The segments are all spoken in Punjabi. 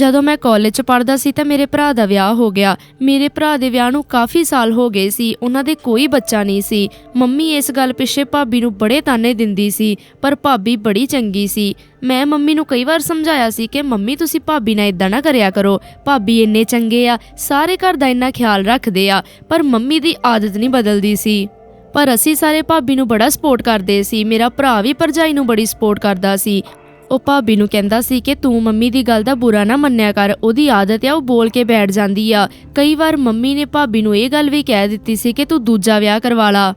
ਜਦੋਂ ਮੈਂ ਕਾਲਜ 'ਚ ਪੜ੍ਹਦਾ ਸੀ ਤਾਂ ਮੇਰੇ ਭਰਾ ਦਾ ਵਿਆਹ ਹੋ ਗਿਆ। ਮੇਰੇ ਭਰਾ ਦੇ ਵਿਆਹ ਨੂੰ ਕਾਫੀ ਸਾਲ ਹੋ ਗਏ ਸੀ। ਉਹਨਾਂ ਦੇ ਕੋਈ ਬੱਚਾ ਨਹੀਂ ਸੀ। ਮੰਮੀ ਇਸ ਗੱਲ ਪਿੱਛੇ ਭਾਬੀ ਨੂੰ ਬੜੇ ਤਾਨੇ ਦਿੰਦੀ ਸੀ, ਪਰ ਭਾਬੀ ਬੜੀ ਚੰਗੀ ਸੀ। ਮੈਂ ਮੰਮੀ ਨੂੰ ਕਈ ਵਾਰ ਸਮਝਾਇਆ ਸੀ ਕਿ, ਮੰਮੀ, ਤੁਸੀਂ ਭਾਬੀ ਨਾਲ ਇਦਾਂ ਨਾ ਕਰਿਆ ਕਰੋ। ਭਾਬੀ ਇੰਨੇ ਚੰਗੇ ਆ, ਸਾਰੇ ਘਰ ਦਾ ਇੰਨਾ ਖਿਆਲ ਰੱਖਦੇ ਆ, ਪਰ ਮੰਮੀ ਦੀ ਆਦਤ ਨਹੀਂ ਬਦਲਦੀ ਸੀ। ਪਰ ਅਸੀਂ ਸਾਰੇ ਭਾਬੀ ਨੂੰ ਬੜਾ ਸਪੋਰਟ ਕਰਦੇ ਸੀ। ਮੇਰਾ ਭਰਾ ਵੀ ਭਰਜਾਈ ਨੂੰ ਬੜੀ ਸਪੋਰਟ ਕਰਦਾ ਸੀ। ਉਹ ਭਾਬੀ ਨੂੰ ਕਹਿੰਦਾ ਸੀ ਕਿ ਤੂੰ ਮੰਮੀ ਦੀ ਗੱਲ ਦਾ ਬੁਰਾ ਨਾ ਮੰਨਿਆ ਕਰ, ਉਹਦੀ ਆਦਤ ਆ, ਉਹ ਬੋਲ ਕੇ ਬੈਠ ਜਾਂਦੀ ਆ। ਕਈ ਵਾਰ ਮੰਮੀ ਨੇ ਭਾਬੀ ਨੂੰ ਇਹ ਗੱਲ ਵੀ ਕਹਿ ਦਿੱਤੀ ਸੀ ਕਿ ਤੂੰ ਦੂਜਾ ਵਿਆਹ ਕਰਵਾ ਲਾ।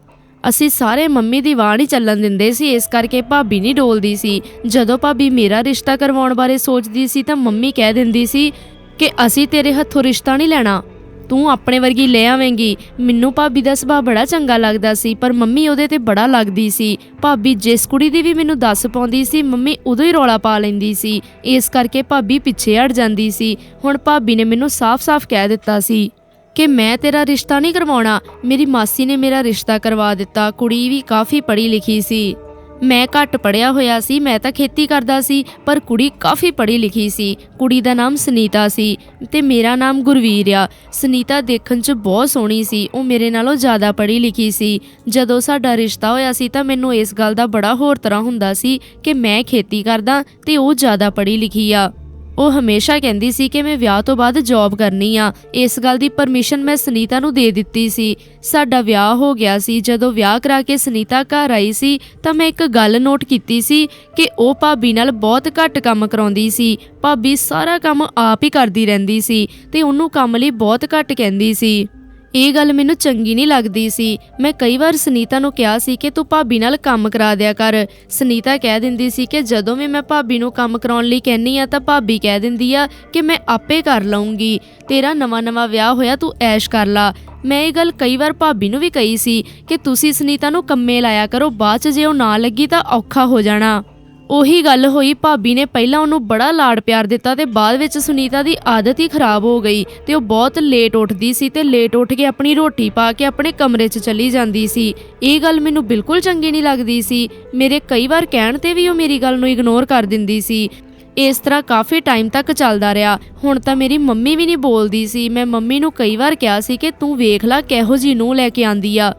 ਅਸੀਂ ਸਾਰੇ ਮੰਮੀ ਦੀ ਵਾਹ ਨਹੀਂ ਚੱਲਣ ਦਿੰਦੇ ਸੀ, ਇਸ ਕਰਕੇ ਭਾਬੀ ਨਹੀਂ ਡੋਲਦੀ ਸੀ। ਜਦੋਂ ਭਾਬੀ ਮੇਰਾ ਰਿਸ਼ਤਾ ਕਰਵਾਉਣ ਬਾਰੇ ਸੋਚਦੀ ਸੀ ਤਾਂ ਮੰਮੀ ਕਹਿ ਦਿੰਦੀ ਸੀ ਕਿ ਅਸੀਂ ਤੇਰੇ ਹੱਥੋਂ ਰਿਸ਼ਤਾ ਨਹੀਂ ਲੈਣਾ। ਤੂੰ ਆਪਣੇ ਵਰਗੀ ਲੈ ਆਵੇਂਗੀ। ਮੈਨੂੰ ਭਾਬੀ ਦਾ ਸੁਭਾਅ ਬੜਾ ਚੰਗਾ ਲੱਗਦਾ ਸੀ, ਪਰ ਮੰਮੀ ਉਹਦੇ ਤੇ ਬੜਾ ਲੱਗਦੀ ਸੀ। ਭਾਬੀ ਜਿਸ ਕੁੜੀ ਦੀ ਵੀ ਮੈਨੂੰ ਦੱਸ ਪਾਉਂਦੀ ਸੀ, ਮੰਮੀ ਉਦੋਂ ਹੀ ਰੌਲਾ ਪਾ ਲੈਂਦੀ ਸੀ। ਇਸ ਕਰਕੇ ਭਾਬੀ ਪਿੱਛੇ ਹਟ ਜਾਂਦੀ ਸੀ। ਹੁਣ ਭਾਬੀ ਨੇ ਮੈਨੂੰ ਸਾਫ਼-ਸਾਫ਼ ਕਹਿ ਦਿੱਤਾ ਸੀ ਕਿ ਮੈਂ ਤੇਰਾ ਰਿਸ਼ਤਾ ਨਹੀਂ ਕਰਵਾਉਣਾ। ਮੇਰੀ ਮਾਸੀ ਨੇ ਮੇਰਾ ਰਿਸ਼ਤਾ ਕਰਵਾ ਦਿੱਤਾ। ਕੁੜੀ ਵੀ ਕਾਫੀ ਪੜ੍ਹੀ ਲਿਖੀ ਸੀ। ਮੈਂ ਘੱਟ ਪੜਿਆ ਹੋਇਆ ਸੀ, ਮੈਂ ਤਾਂ ਖੇਤੀ ਕਰਦਾ ਸੀ, ਪਰ ਕੁੜੀ ਕਾਫੀ ਪੜ੍ਹੀ ਲਿਖੀ ਸੀ। ਕੁੜੀ ਦਾ ਨਾਮ ਸੁਨੀਤਾ ਸੀ ਤੇ ਮੇਰਾ ਨਾਮ ਗੁਰਵੀਰ ਆ। ਸੁਨੀਤਾ ਦੇਖਣ 'ਚ ਬਹੁਤ ਸੋਹਣੀ ਸੀ, ਉਹ ਮੇਰੇ ਨਾਲੋਂ ਜ਼ਿਆਦਾ ਪੜ੍ਹੀ ਲਿਖੀ ਸੀ। ਜਦੋਂ ਸਾਡਾ ਰਿਸ਼ਤਾ ਹੋਇਆ ਸੀ ਤਾਂ ਮੈਨੂੰ ਇਸ ਗੱਲ ਦਾ ਬੜਾ ਹੋਰ ਤਰ੍ਹਾਂ ਹੁੰਦਾ ਸੀ ਕਿ ਮੈਂ ਖੇਤੀ ਕਰਦਾ ਤੇ ਉਹ ਜ਼ਿਆਦਾ ਪੜ੍ਹੀ ਲਿਖੀ ਆ। ਉਹ ਹਮੇਸ਼ਾ ਕਹਿੰਦੀ ਸੀ ਕਿ ਮੈਂ ਵਿਆਹ ਤੋਂ ਬਾਅਦ ਜੌਬ ਕਰਨੀ ਆ। ਇਸ ਗੱਲ ਦੀ ਪਰਮਿਸ਼ਨ ਮੈਂ ਸੁਨੀਤਾ ਨੂੰ ਦੇ ਦਿੱਤੀ ਸੀ। ਸਾਡਾ ਵਿਆਹ ਹੋ ਗਿਆ ਸੀ। ਜਦੋਂ ਵਿਆਹ ਕਰਾ ਕੇ ਸੁਨੀਤਾ ਘਰ ਆਈ ਸੀ, ਤਾਂ ਮੈਂ ਇੱਕ ਗੱਲ ਨੋਟ ਕੀਤੀ ਸੀ ਕਿ ਉਹ ਭਾਬੀ ਨਾਲ ਬਹੁਤ ਘੱਟ ਕੰਮ ਕਰਾਉਂਦੀ ਸੀ। ਭਾਬੀ ਸਾਰਾ ਕੰਮ ਆਪ ਹੀ ਕਰਦੀ ਰਹਿੰਦੀ ਸੀ ਤੇ ਉਹਨੂੰ ਕੰਮ ਲਈ ਬਹੁਤ ਘੱਟ ਕਹਿੰਦੀ ਸੀ। ਇਹ ਗੱਲ ਮੈਨੂੰ ਚੰਗੀ ਨਹੀਂ ਲੱਗਦੀ ਸੀ। ਮੈਂ ਕਈ ਵਾਰ ਸੁਨੀਤਾ ਨੂੰ ਕਿਹਾ ਸੀ ਕਿ ਤੂੰ ਭਾਬੀ ਨਾਲ ਕੰਮ ਕਰਾ ਦਿਆ ਕਰ। ਸੁਨੀਤਾ ਕਹਿ ਦਿੰਦੀ ਸੀ ਕਿ ਜਦੋਂ ਵੀ ਮੈਂ ਭਾਬੀ ਨੂੰ ਕੰਮ ਕਰਾਉਣ ਲਈ ਕਹਿੰਨੀ ਆ ਤਾਂ ਭਾਬੀ ਕਹਿ ਦਿੰਦੀ ਆ ਕਿ ਮੈਂ ਆਪੇ ਕਰ ਲਵਾਂਗੀ ਤੇਰਾ ਨਵਾਂ-ਨਵਾਂ ਵਿਆਹ ਹੋਇਆ ਤੂੰ ਐਸ਼ ਕਰ ਲਾ। ਮੈਂ ਇਹ ਗੱਲ ਕਈ ਵਾਰ ਭਾਬੀ ਨੂੰ ਵੀ ਕਹੀ ਸੀ ਕਿ ਤੁਸੀਂ ਸੁਨੀਤਾ ਨੂੰ ਕੰਮੇ ਲਾਇਆ ਕਰੋ, ਬਾਅਦ ਚ ਜੇ ਉਹ ਨਾ ਲੱਗੀ ਤਾਂ ਔਖਾ ਹੋ ਜਾਣਾ। ਉਹੀ ਗੱਲ ਹੋਈ, ਭਾਬੀ ਨੇ ਪਹਿਲਾਂ ਉਹਨੂੰ ਬੜਾ ਲਾਡ ਪਿਆਰ ਦਿੱਤਾ ਤੇ ਬਾਅਦ ਵਿੱਚ ਸੁਨੀਤਾ ਦੀ ਆਦਤ ਹੀ ਖਰਾਬ ਹੋ ਗਈ ਤੇ ਉਹ ਬਹੁਤ ਲੇਟ ਉੱਠਦੀ ਸੀ ਤੇ ਲੇਟ ਉੱਠ ਕੇ ਆਪਣੀ ਰੋਟੀ ਪਾ ਕੇ ਆਪਣੇ ਕਮਰੇ 'ਚ ਚਲੀ ਜਾਂਦੀ ਸੀ। ਇਹ ਗੱਲ ਮੈਨੂੰ ਬਿਲਕੁਲ ਚੰਗੀ ਨਹੀਂ ਲੱਗਦੀ ਸੀ। ਮੇਰੇ ਕਈ ਵਾਰ ਕਹਿਣ ਤੇ ਵੀ ਉਹ ਮੇਰੀ ਗੱਲ ਨੂੰ ਇਗਨੋਰ ਕਰ ਦਿੰਦੀ ਸੀ। ਇਸ ਤਰ੍ਹਾਂ ਕਾਫੀ ਟਾਈਮ ਤੱਕ ਚੱਲਦਾ ਰਿਹਾ। ਹੁਣ ਤਾਂ ਮੇਰੀ ਮੰਮੀ ਵੀ ਨਹੀਂ ਬੋਲਦੀ ਸੀ। ਮੈਂ ਮੰਮੀ ਨੂੰ ਕਈ ਵਾਰ ਕਿਹਾ ਸੀ ਕਿ ਤੂੰ ਵੇਖ ਲੈ ਕਿਹੋ ਜੀ ਨੂੰ ਲੈ ਕੇ ਆਂਦੀ ਆ।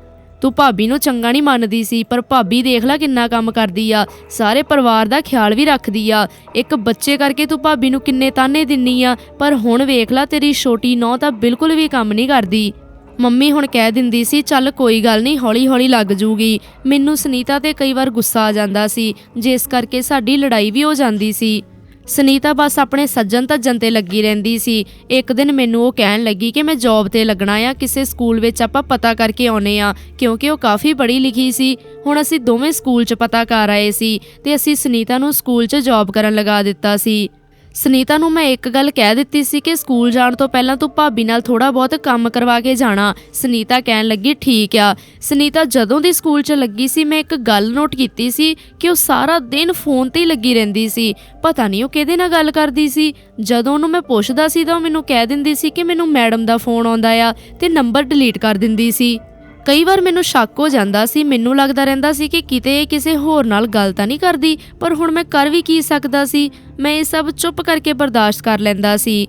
ਤੂੰ ਭਾਬੀ ਨੂੰ ਚੰਗਾ ਨਹੀਂ ਮੰਨਦੀ ਸੀ, ਪਰ ਭਾਬੀ ਦੇਖ ਲੈ ਕਿੰਨਾ ਕੰਮ ਕਰਦੀ ਆ। ਸਾਰੇ ਪਰਿਵਾਰ ਦਾ ਖਿਆਲ ਵੀ ਰੱਖਦੀ ਆ। ਇੱਕ ਬੱਚੇ ਕਰਕੇ ਤੂੰ ਭਾਬੀ ਨੂੰ ਕਿੰਨੇ ਤਾਨੇ ਦਿੰਨੀ ਆ, ਪਰ ਹੁਣ ਵੇਖ ਲੈ ਤੇਰੀ ਛੋਟੀ ਨੌ ਤਾਂ ਬਿਲਕੁਲ ਵੀ ਕੰਮ ਨਹੀਂ ਕਰਦੀ। ਮੰਮੀ ਹੁਣ ਕਹਿ ਦਿੰਦੀ ਸੀ, ਚੱਲ ਕੋਈ ਗੱਲ ਨਹੀਂ, ਹੌਲੀ-ਹੌਲੀ ਲੱਗ ਜੂਗੀ। ਮੈਨੂੰ ਸੁਨੀਤਾ ਤੇ ਕਈ ਵਾਰ ਗੁੱਸਾ ਆ ਜਾਂਦਾ ਸੀ, ਜਿਸ ਕਰਕੇ ਸਾਡੀ ਲੜਾਈ ਵੀ ਹੋ ਜਾਂਦੀ ਸੀ। ਸੁਨੀਤਾ ਬਸ ਆਪਣੇ ਸੱਜਣ ਧੱਜਣ ਤੇ ਲੱਗੀ ਰਹਿੰਦੀ ਸੀ। ਇੱਕ ਦਿਨ ਮੈਨੂੰ ਉਹ ਕਹਿਣ ਲੱਗੀ ਕਿ ਮੈਂ ਜੌਬ ਤੇ ਲੱਗਣਾ ਆ, ਕਿਸੇ ਸਕੂਲ ਵਿੱਚ ਆਪਾਂ ਪਤਾ ਕਰਕੇ ਆਉਨੇ ਆ, ਕਿਉਂਕਿ ਉਹ ਕਾਫੀ ਪੜ੍ਹੀ ਲਿਖੀ ਸੀ। ਹੁਣ ਅਸੀਂ ਦੋਵੇਂ ਸਕੂਲ 'ਚ ਪਤਾ ਕਰ ਆਏ ਸੀ ਤੇ ਅਸੀਂ ਸੁਨੀਤਾ ਨੂੰ ਸਕੂਲ 'ਚ ਜੌਬ ਕਰਨ ਲਗਾ ਦਿੱਤਾ ਸੀ। ਸੁਨੀਤਾ ਨੂੰ ਮੈਂ ਇੱਕ ਗੱਲ ਕਹਿ ਦਿੱਤੀ ਸੀ ਕਿ ਸਕੂਲ ਜਾਣ ਤੋਂ ਪਹਿਲਾਂ ਤੂੰ ਭਾਬੀ ਨਾਲ ਥੋੜਾ ਬਹੁਤ ਕੰਮ ਕਰਵਾ ਕੇ ਜਾਣਾ। ਸੁਨੀਤਾ ਕਹਿਣ ਲੱਗੀ, ਠੀਕ ਆ। ਸੁਨੀਤਾ ਜਦੋਂ ਦੀ ਸਕੂਲ 'ਚ ਲੱਗੀ ਸੀ, ਮੈਂ ਇੱਕ ਗੱਲ ਨੋਟ ਕੀਤੀ ਸੀ ਕਿ ਉਹ ਸਾਰਾ ਦਿਨ ਫੋਨ ਤੇ ਹੀ ਲੱਗੀ ਰਹਿੰਦੀ ਸੀ। ਪਤਾ ਨਹੀਂ ਉਹ ਕਿਹਦੇ ਨਾਲ ਗੱਲ ਕਰਦੀ ਸੀ। ਜਦੋਂ ਉਹਨੂੰ ਮੈਂ ਪੁੱਛਦਾ ਸੀ ਤਾਂ ਉਹ ਮੈਨੂੰ ਕਹਿ ਦਿੰਦੀ ਸੀ ਕਿ ਮੈਨੂੰ ਮੈਡਮ ਦਾ ਫੋਨ ਆਉਂਦਾ ਆ ਤੇ ਨੰਬਰ ਡਿਲੀਟ ਕਰ ਦਿੰਦੀ ਸੀ। ਕਈ ਵਾਰ ਮੈਨੂੰ ਸ਼ੱਕ ਹੋ ਜਾਂਦਾ ਸੀ, ਮੈਨੂੰ ਲੱਗਦਾ ਰਹਿੰਦਾ ਸੀ ਕਿ ਕਿਤੇ ਇਹ ਕਿਸੇ ਹੋਰ ਨਾਲ ਗੱਲ ਤਾਂ ਨਹੀਂ ਕਰਦੀ, ਪਰ ਹੁਣ ਮੈਂ ਕਰ ਵੀ ਕੀ ਸਕਦਾ ਸੀ? ਮੈਂ ਇਹ ਸਭ ਚੁੱਪ ਕਰਕੇ ਬਰਦਾਸ਼ਤ ਕਰ ਲੈਂਦਾ ਸੀ।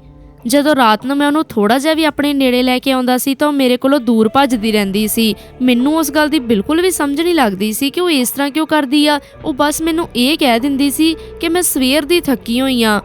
ਜਦੋਂ ਰਾਤ ਨੂੰ ਮੈਂ ਉਹਨੂੰ ਥੋੜਾ ਜਿਹਾ ਵੀ ਆਪਣੇ ਨੇੜੇ ਲੈ ਕੇ ਆਉਂਦਾ ਸੀ ਤਾਂ ਉਹ ਮੇਰੇ ਕੋਲੋਂ ਦੂਰ ਭੱਜਦੀ ਰਹਿੰਦੀ ਸੀ। ਮੈਨੂੰ ਉਸ ਗੱਲ ਦੀ ਬਿਲਕੁਲ ਵੀ ਸਮਝ ਨਹੀਂ ਲੱਗਦੀ ਸੀ ਕਿ ਉਹ ਇਸ ਤਰ੍ਹਾਂ ਕਿਉਂ ਕਰਦੀ ਆ। ਉਹ ਬਸ ਮੈਨੂੰ ਇਹ ਕਹਿ ਦਿੰਦੀ ਸੀ ਕਿ ਮੈਂ ਸਵੇਰ ਦੀ ਥੱਕੀ ਹੋਈ ਆ।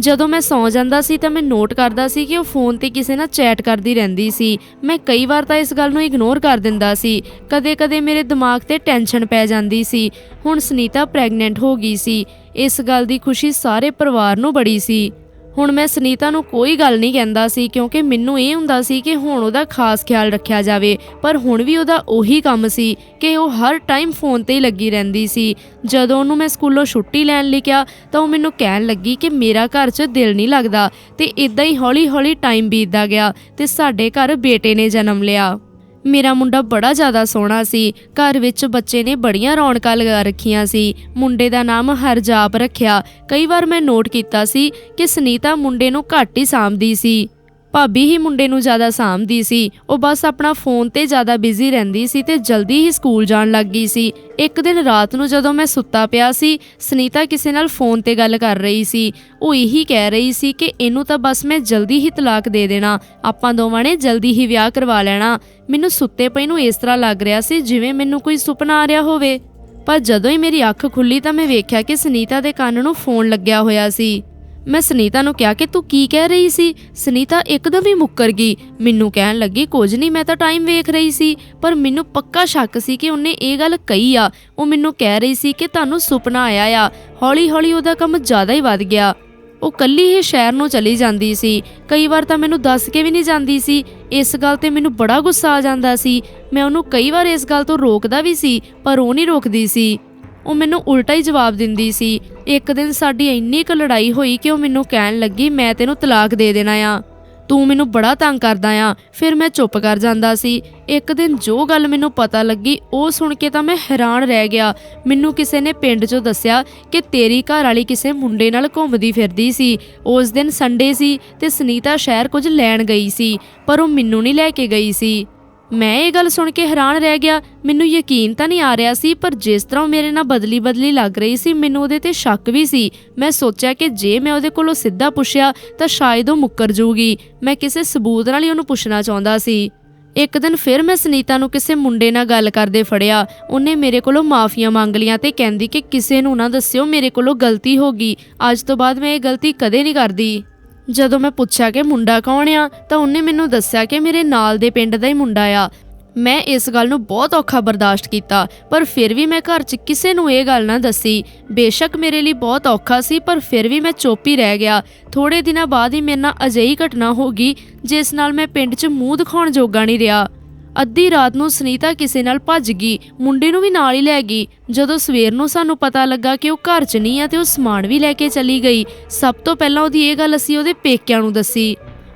ਜਦੋਂ ਮੈਂ ਸੌਂ ਜਾਂਦਾ ਸੀ ਤਾਂ ਮੈਂ ਨੋਟ ਕਰਦਾ ਸੀ ਕਿ ਉਹ ਫੋਨ ਤੇ ਕਿਸੇ ਨਾਲ ਚੈਟ ਕਰਦੀ ਰਹਿੰਦੀ ਸੀ। ਮੈਂ ਕਈ ਵਾਰ ਤਾਂ ਇਸ ਗੱਲ ਨੂੰ ਇਗਨੋਰ ਕਰ ਦਿੰਦਾ ਸੀ। ਕਦੇ-ਕਦੇ ਮੇਰੇ ਦਿਮਾਗ ਤੇ ਟੈਨਸ਼ਨ ਪੈ ਜਾਂਦੀ ਸੀ। ਹੁਣ ਸੁਨੀਤਾ ਪ੍ਰੈਗਨੈਂਟ ਹੋ ਗਈ ਸੀ। ਇਸ ਗੱਲ ਦੀ ਖੁਸ਼ੀ ਸਾਰੇ ਪਰਿਵਾਰ ਨੂੰ ਬੜੀ ਸੀ। ਹੁਣ ਮੈਂ ਸੁਨੀਤਾ ਨੂੰ ਕੋਈ ਗੱਲ ਨਹੀਂ ਕਹਿੰਦਾ ਸੀ, ਕਿਉਂਕਿ ਮੈਨੂੰ ਇਹ ਹੁੰਦਾ ਸੀ ਕਿ ਹੁਣ ਉਹਦਾ ਖਾਸ ਖਿਆਲ ਰੱਖਿਆ ਜਾਵੇ, ਪਰ ਹੁਣ ਵੀ ਉਹਦਾ ਉਹੀ ਕੰਮ ਸੀ ਕਿ ਉਹ ਹਰ ਟਾਈਮ ਫੋਨ ਤੇ ਹੀ ਲੱਗੀ ਰਹਿੰਦੀ ਸੀ। ਜਦੋਂ ਉਹਨੂੰ ਮੈਂ ਸਕੂਲੋਂ ਛੁੱਟੀ ਲੈਣ ਲਈ ਕਿਹਾ, ਤਾਂ ਉਹ ਮੈਨੂੰ ਕਹਿਣ ਲੱਗੀ ਕਿ ਮੇਰਾ ਘਰ 'ਚ ਦਿਲ ਨਹੀਂ ਲੱਗਦਾ ਤੇ ਇਦਾਂ ਹੀ ਹੌਲੀ-ਹੌਲੀ ਟਾਈਮ ਬੀਤਦਾ ਗਿਆ ਤੇ ਸਾਡੇ ਘਰ ਬੇਟੇ ਨੇ ਜਨਮ ਲਿਆ। ਮੇਰਾ ਮੁੰਡਾ ਬੜਾ ਜ਼ਿਆਦਾ ਸੋਹਣਾ ਸੀ। ਘਰ ਵਿੱਚ ਬੱਚੇ ਨੇ ਬੜੀਆਂ ਰੌਣਕਾਂ ਲਗਾ ਰੱਖੀਆਂ ਸੀ। ਮੁੰਡੇ ਦਾ ਨਾਮ ਹਰਜਾਪ ਰੱਖਿਆ। ਕਈ ਵਾਰ ਮੈਂ ਨੋਟ ਕੀਤਾ ਸੀ ਕਿ ਸੁਨੀਤਾ ਮੁੰਡੇ ਨੂੰ ਘੱਟ ਹੀ ਸਾਂਭਦੀ ਸੀ। ਭਾਬੀ ਹੀ ਮੁੰਡੇ ਨੂੰ ਜ਼ਿਆਦਾ ਸਾਂਭਦੀ ਸੀ। ਉਹ ਬਸ ਆਪਣਾ ਫੋਨ ਤੇ ਜ਼ਿਆਦਾ ਬਿਜ਼ੀ ਰਹਿੰਦੀ ਸੀ ਤੇ ਜਲਦੀ ਹੀ ਸਕੂਲ ਜਾਣ ਲੱਗ ਗਈ ਸੀ। ਇੱਕ ਦਿਨ ਰਾਤ ਨੂੰ ਜਦੋਂ ਮੈਂ ਸੁੱਤਾ ਪਿਆ ਸੀ, ਸੁਨੀਤਾ ਕਿਸੇ ਨਾਲ ਫੋਨ ਤੇ ਗੱਲ ਕਰ ਰਹੀ ਸੀ। ਉਹ ਇਹੀ ਕਹਿ ਰਹੀ ਸੀ ਕਿ ਇਹਨੂੰ ਤਾਂ ਬਸ ਮੈਂ ਜਲਦੀ ਹੀ ਤਲਾਕ ਦੇ ਦੇਣਾ, ਆਪਾਂ ਦੋਵਾਂ ਨੇ ਜਲਦੀ ਹੀ ਵਿਆਹ ਕਰਵਾ ਲੈਣਾ। ਮੈਨੂੰ ਸੁੱਤੇ ਪਏ ਨੂੰ ਇਸ ਤਰ੍ਹਾਂ ਲੱਗ ਰਿਹਾ ਸੀ ਜਿਵੇਂ ਮੈਨੂੰ ਕੋਈ ਸੁਪਨਾ ਆ ਰਿਹਾ ਹੋਵੇ। ਪਰ ਜਦੋਂ ਹੀ ਮੇਰੀ ਅੱਖ ਖੁੱਲੀ ਤਾਂ ਮੈਂ ਵੇਖਿਆ ਕਿ ਸੁਨੀਤਾ ਦੇ ਕੰਨ ਨੂੰ ਫੋਨ ਲੱਗਿਆ ਹੋਇਆ ਸੀ। ਮੈਂ ਸੁਨੀਤਾ ਨੂੰ ਕਿਹਾ ਕਿ ਤੂੰ ਕੀ ਕਹਿ ਰਹੀ ਸੀ? ਸੁਨੀਤਾ ਇੱਕਦਮ ਹੀ ਮੁੱਕਰ ਗਈ। ਮੈਨੂੰ ਕਹਿਣ ਲੱਗੀ, ਕੁਝ ਨਹੀਂ, ਮੈਂ ਤਾਂ ਟਾਈਮ ਵੇਖ ਰਹੀ ਸੀ, ਪਰ ਮੈਨੂੰ ਪੱਕਾ ਸ਼ੱਕ ਸੀ ਕਿ ਉਹਨੇ ਇਹ ਗੱਲ ਕਹੀ ਆ। ਉਹ ਮੈਨੂੰ ਕਹਿ ਰਹੀ ਸੀ ਕਿ ਤੁਹਾਨੂੰ ਸੁਪਨਾ ਆਇਆ ਆ। ਹੌਲੀ ਹੌਲੀ ਉਹਦਾ ਕੰਮ ਜ਼ਿਆਦਾ ਹੀ ਵੱਧ ਗਿਆ। ਉਹ ਕੱਲੀ ਹੀ ਸ਼ਹਿਰ ਨੂੰ ਚਲੀ ਜਾਂਦੀ ਸੀ। ਕਈ ਵਾਰ ਤਾਂ ਮੈਨੂੰ ਦੱਸ ਕੇ ਵੀ ਨਹੀਂ ਜਾਂਦੀ ਸੀ। ਇਸ ਗੱਲ ਤੇ ਮੈਨੂੰ ਬੜਾ ਗੁੱਸਾ ਆ ਜਾਂਦਾ ਸੀ। ਮੈਂ ਉਹਨੂੰ ਕਈ ਵਾਰ ਇਸ ਗੱਲ ਤੋਂ ਰੋਕਦਾ ਵੀ ਸੀ, ਪਰ ਉਹ ਨਹੀਂ ਰੋਕਦੀ ਸੀ। ਉਹ ਮੈਨੂੰ ਉਲਟਾ ਹੀ ਜਵਾਬ ਦਿੰਦੀ ਸੀ। ਇੱਕ ਦਿਨ ਸਾਡੀ ਇੰਨੀ ਕੁ ਲੜਾਈ ਹੋਈ ਕਿ ਉਹ ਮੈਨੂੰ ਕਹਿਣ ਲੱਗੀ, ਮੈਂ ਤੈਨੂੰ ਤਲਾਕ ਦੇ ਦੇਣਾ ਆ। ਤੂੰ ਮੈਨੂੰ ਬੜਾ ਤੰਗ ਕਰਦਾ ਆ। ਫਿਰ ਮੈਂ ਚੁੱਪ ਕਰ ਜਾਂਦਾ ਸੀ। ਇੱਕ ਦਿਨ ਜੋ ਗੱਲ ਮੈਨੂੰ ਪਤਾ ਲੱਗੀ, ਉਹ ਸੁਣ ਕੇ ਤਾਂ ਮੈਂ ਹੈਰਾਨ ਰਹਿ ਗਿਆ। ਮੈਨੂੰ ਕਿਸੇ ਨੇ ਪਿੰਡ 'ਚੋਂ ਦੱਸਿਆ ਕਿ ਤੇਰੀ ਘਰ ਵਾਲੀ ਕਿਸੇ ਮੁੰਡੇ ਨਾਲ ਘੁੰਮਦੀ ਫਿਰਦੀ ਸੀ। ਉਸ ਦਿਨ ਸੰਡੇ ਸੀ ਤੇ ਸੁਨੀਤਾ ਸ਼ਹਿਰ ਕੁਝ ਲੈਣ ਗਈ ਸੀ, ਪਰ ਉਹ ਮੈਨੂੰ ਨਹੀਂ ਲੈ ਕੇ ਗਈ ਸੀ। ਮੈਂ ਇਹ ਗੱਲ ਸੁਣ ਕੇ ਹੈਰਾਨ ਰਹਿ ਗਿਆ। ਮੈਨੂੰ ਯਕੀਨ ਤਾਂ ਨਹੀਂ ਆ ਰਿਹਾ ਸੀ, ਪਰ ਜਿਸ ਤਰ੍ਹਾਂ ਉਹ ਮੇਰੇ ਨਾਲ ਬਦਲੀ ਬਦਲੀ ਲੱਗ ਰਹੀ ਸੀ, ਮੈਨੂੰ ਉਹਦੇ ਤੇ ਸ਼ੱਕ ਵੀ ਸੀ। ਮੈਂ ਸੋਚਿਆ ਕਿ ਜੇ ਮੈਂ ਉਹਦੇ ਕੋਲੋਂ ਸਿੱਧਾ ਪੁੱਛਿਆ, ਤਾਂ ਸ਼ਾਇਦ ਉਹ ਮੁੱਕਰ ਜਾਊਗੀ। ਮੈਂ ਕਿਸੇ ਸਬੂਤ ਨਾਲ ਹੀ ਉਹਨੂੰ ਪੁੱਛਣਾ ਚਾਹੁੰਦਾ ਸੀ। ਇੱਕ ਦਿਨ ਫਿਰ ਮੈਂ ਸੁਨੀਤਾ ਨੂੰ ਕਿਸੇ ਮੁੰਡੇ ਨਾਲ ਗੱਲ ਕਰਦੇ ਫੜਿਆ। ਉਹਨੇ ਮੇਰੇ ਕੋਲੋਂ ਮਾਫੀਆਂ ਮੰਗ ਲੀਆਂ ਤੇ ਕਹਿੰਦੀ ਕਿ ਕਿਸੇ ਨੂੰ ਨਾ ਦੱਸਿਓ ਮੇਰੇ ਕੋਲੋਂ ਗਲਤੀ ਹੋ ਗਈ। ਅੱਜ ਤੋਂ ਬਾਅਦ ਮੈਂ ਇਹ ਗਲਤੀ ਕਦੇ ਨਹੀਂ ਕਰਦੀ। ਜਦੋਂ ਮੈਂ ਪੁੱਛਿਆ ਕਿ ਮੁੰਡਾ ਕੌਣ ਆ, ਤਾਂ ਉਹਨੇ ਮੈਨੂੰ ਦੱਸਿਆ ਕਿ ਮੇਰੇ ਨਾਲ ਦੇ ਪਿੰਡ ਦਾ ਹੀ ਮੁੰਡਾ ਆ। ਮੈਂ ਇਸ ਗੱਲ ਨੂੰ ਬਹੁਤ ਔਖਾ ਬਰਦਾਸ਼ਤ ਕੀਤਾ, ਪਰ ਫਿਰ ਵੀ ਮੈਂ ਘਰ 'ਚ ਕਿਸੇ ਨੂੰ ਇਹ ਗੱਲ ਨਾ ਦੱਸੀ। ਬੇਸ਼ੱਕ ਮੇਰੇ ਲਈ ਬਹੁਤ ਔਖਾ ਸੀ, ਪਰ ਫਿਰ ਵੀ ਮੈਂ ਚੁੱਪ ਹੀ ਰਹਿ ਗਿਆ। ਥੋੜੇ ਦਿਨਾਂ ਬਾਅਦ ਹੀ ਮੇਰੇ ਨਾਲ ਅਜਿਹੀ ਘਟਨਾ ਹੋ ਗਈ, ਜਿਸ ਨਾਲ ਮੈਂ ਪਿੰਡ 'ਚ ਮੂੰਹ ਦਿਖਾਉਣ ਜੋਗਾ ਨਹੀਂ ਰਿਹਾ। ਅੱਧੀ ਰਾਤ ਨੂੰ ਸੁਨੀਤਾ ਕਿਸੇ ਨਾਲ ਭੱਜ ਗਈ, ਮੁੰਡੇ ਨੂੰ ਵੀ ਨਾਲ ਹੀ ਲੈ ਗਈ। ਜਦੋਂ ਸਵੇਰ ਨੂੰ ਸਾਨੂੰ ਪਤਾ ਲੱਗਾ ਕਿ ਉਹ ਘਰ 'ਚ ਨਹੀਂ ਆ ਤੇ ਉਹ ਸਮਾਨ ਵੀ ਲੈ ਕੇ ਚਲੀ ਗਈ, ਸਭ ਤੋਂ ਪਹਿਲਾਂ ਉਹਦੀ ਇਹ ਗੱਲ ਅਸੀਂ ਉਹਦੇ ਪੇਕਿਆਂ ਨੂੰ ਦੱਸੀ।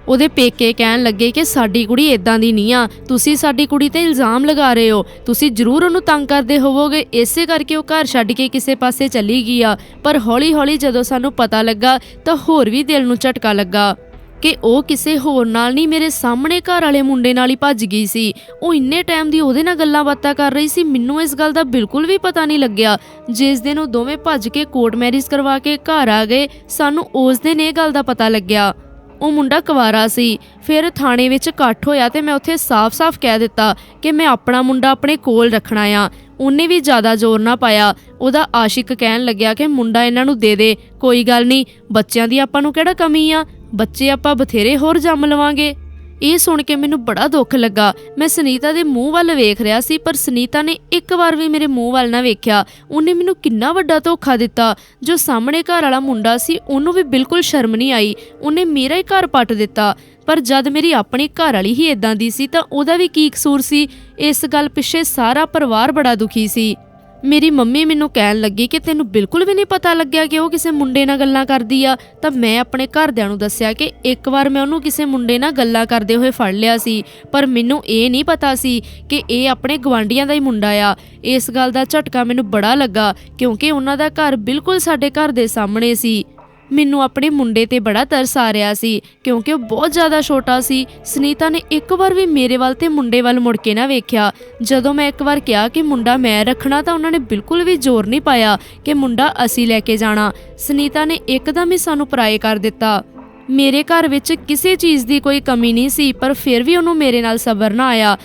ਉਹਦੇ ਪੇਕੇ ਕਹਿਣ ਲੱਗੇ ਕਿ ਸਾਡੀ ਕੁੜੀ ਇਦਾਂ ਦੀ ਨਹੀਂ ਆ, ਤੁਸੀਂ ਸਾਡੀ ਕੁੜੀ ਤੇ ਇਲਜ਼ਾਮ ਲਗਾ ਰਹੇ ਹੋ, ਤੁਸੀਂ ਜ਼ਰੂਰ ਉਹਨੂੰ ਤੰਗ ਕਰਦੇ ਹੋਵੋਗੇ, ਇਸੇ ਕਰਕੇ ਉਹ ਘਰ ਛੱਡ ਕੇ ਕਿਸੇ ਪਾਸੇ ਚਲੀ ਗਈ ਆ। ਪਰ ਹੌਲੀ-ਹੌਲੀ ਜਦੋਂ ਸਾਨੂੰ ਪਤਾ ਲੱਗਾ ਤਾਂ ਹੋਰ ਵੀ ਦਿਲ ਨੂੰ ਝਟਕਾ ਲੱਗਾ। ਕਿ ਉਹ ਕਿਸੇ ਹੋਰ ਨਾਲ ਨਹੀਂ, ਮੇਰੇ ਸਾਹਮਣੇ ਘਰ ਵਾਲੇ ਮੁੰਡੇ ਨਾਲ ਹੀ ਭੱਜ ਗਈ ਸੀ। ਉਹ ਇੰਨੇ ਟਾਈਮ ਦੀ ਉਹਦੇ ਨਾਲ ਗੱਲਾਂ ਬਾਤਾਂ ਕਰ ਰਹੀ ਸੀ, ਮੈਨੂੰ ਇਸ ਗੱਲ ਦਾ ਬਿਲਕੁਲ ਵੀ ਪਤਾ ਨਹੀਂ ਲੱਗਿਆ। ਜਿਸ ਦਿਨ ਉਹ ਦੋਵੇਂ ਭੱਜ ਕੇ ਕੋਰਟ ਮੈਰਿਜ ਕਰਵਾ ਕੇ ਘਰ ਆ ਗਏ, ਸਾਨੂੰ ਉਸ ਦਿਨ ਇਹ ਗੱਲ ਦਾ ਪਤਾ ਲੱਗਿਆ। ਉਹ ਮੁੰਡਾ ਕੁਵਾਰਾ ਸੀ। ਫਿਰ ਥਾਣੇ ਵਿੱਚ ਇਕੱਠ ਹੋਇਆ ਤੇ ਮੈਂ ਉੱਥੇ ਸਾਫ਼-ਸਾਫ਼ ਕਹਿ ਦਿੱਤਾ ਕਿ ਮੈਂ ਆਪਣਾ ਮੁੰਡਾ ਆਪਣੇ ਕੋਲ ਰੱਖਣਾ ਆ। ਉਹਨੇ ਵੀ ਜ਼ਿਆਦਾ ਜ਼ੋਰ ਨਾ ਪਾਇਆ। ਉਹਦਾ ਆਸ਼ਿਕ ਕਹਿਣ ਲੱਗਿਆ ਕਿ ਮੁੰਡਾ ਇਹਨਾਂ ਨੂੰ ਦੇ ਦੇ, ਕੋਈ ਗੱਲ ਨਹੀਂ, ਬੱਚਿਆਂ ਦੀ ਆਪਾਂ ਨੂੰ ਕਿਹੜਾ ਕਮੀ ਆ? ਬੱਚੇ ਆਪਾਂ ਬਥੇਰੇ ਹੋਰ ਜੰਮ ਲਵਾਂਗੇ। ਇਹ ਸੁਣ ਕੇ ਮੈਨੂੰ ਬੜਾ ਦੁੱਖ ਲੱਗਾ। ਮੈਂ ਸੁਨੀਤਾ ਦੇ ਮੂੰਹ ਵੱਲ ਵੇਖ ਰਿਹਾ ਸੀ, ਪਰ ਸੁਨੀਤਾ ਨੇ ਇੱਕ ਵਾਰ ਵੀ ਮੇਰੇ ਮੂੰਹ ਵੱਲ ਨਾ ਵੇਖਿਆ। ਉਹਨੇ ਮੈਨੂੰ ਕਿੰਨਾ ਵੱਡਾ ਧੋਖਾ ਦਿੱਤਾ। ਜੋ ਸਾਹਮਣੇ ਘਰ ਵਾਲਾ ਮੁੰਡਾ ਸੀ, ਉਹਨੂੰ ਵੀ ਬਿਲਕੁਲ ਸ਼ਰਮ ਨਹੀਂ ਆਈ। ਉਹਨੇ ਮੇਰਾ ਹੀ ਘਰ ਪੱਟ ਦਿੱਤਾ। ਪਰ ਜਦ ਮੇਰੀ ਆਪਣੀ ਘਰ ਵਾਲੀ ਹੀ ਇਦਾਂ ਦੀ ਸੀ, ਤਾਂ ਉਹਦਾ ਵੀ ਕੀ ਕਸੂਰ ਸੀ? ਇਸ ਗੱਲ ਪਿੱਛੇ ਸਾਰਾ ਪਰਿਵਾਰ ਬੜਾ ਦੁਖੀ ਸੀ। ਮੇਰੀ ਮੰਮੀ ਮੈਨੂੰ ਕਹਿਣ ਲੱਗੀ ਕਿ ਤੈਨੂੰ ਬਿਲਕੁਲ ਵੀ ਨਹੀਂ ਪਤਾ ਲੱਗਿਆ ਕਿ ਉਹ ਕਿਸੇ ਮੁੰਡੇ ਨਾਲ ਗੱਲਾਂ ਕਰਦੀ ਆ। ਤਾਂ ਮੈਂ ਆਪਣੇ ਘਰਦਿਆਂ ਨੂੰ ਦੱਸਿਆ ਕਿ ਇੱਕ ਵਾਰ ਮੈਂ ਉਹਨੂੰ ਕਿਸੇ ਮੁੰਡੇ ਨਾਲ ਗੱਲਾਂ ਕਰਦੇ ਹੋਏ ਫੜ ਲਿਆ ਸੀ। ਪਰ ਮੈਨੂੰ ਇਹ ਨਹੀਂ ਪਤਾ ਸੀ ਕਿ ਇਹ ਆਪਣੇ ਗਵਾਂਡੀਆਂ ਦਾ ਹੀ ਮੁੰਡਾ ਆ। ਇਸ ਗੱਲ ਦਾ ਝਟਕਾ ਮੈਨੂੰ ਬੜਾ ਲੱਗਾ ਕਿਉਂਕਿ ਉਹਨਾਂ ਦਾ ਘਰ ਬਿਲਕੁਲ ਸਾਡੇ ਘਰ ਦੇ ਸਾਹਮਣੇ ਸੀ। ਮੈਨੂੰ ਆਪਣੇ ਮੁੰਡੇ ਤੇ ਬੜਾ ਤਰਸ ਆ ਰਿਹਾ ਸੀ, ਕਿਉਂਕਿ ਉਹ ਬਹੁਤ ਜ਼ਿਆਦਾ ਛੋਟਾ ਸੀ। ਸੁਨੀਤਾ ਨੇ ਇੱਕ ਵਾਰ ਵੀ ਮੇਰੇ ਵੱਲ ਤੇ ਮੁੰਡੇ ਵੱਲ ਮੁੜ ਕੇ ਨਾ ਵੇਖਿਆ। ਜਦੋਂ ਮੈਂ ਇੱਕ ਵਾਰ ਕਿਹਾ ਕਿ ਮੁੰਡਾ ਮੈਂ ਰੱਖਣਾ ਤਾਂ ਉਹਨਾਂ ਨੇ ਬਿਲਕੁਲ ਵੀ ਜ਼ੋਰ ਨਹੀਂ ਪਾਇਆ ਕਿ ਮੁੰਡਾ ਅਸੀਂ ਲੈ ਕੇ ਜਾਣਾ। ਸੁਨੀਤਾ ਨੇ ਇੱਕਦਮ ਹੀ ਸਾਨੂੰ ਪਰਾਏ ਕਰ ਦਿੱਤਾ। ਮੇਰੇ ਘਰ ਵਿੱਚ ਕਿਸੇ ਚੀਜ਼ ਦੀ ਕੋਈ ਕਮੀ ਨਹੀਂ ਸੀ, ਪਰ ਫਿਰ ਵੀ ਉਹਨੂੰ ਮੇਰੇ ਨਾਲ ਸਬਰ ਨਾ ਆਇਆ।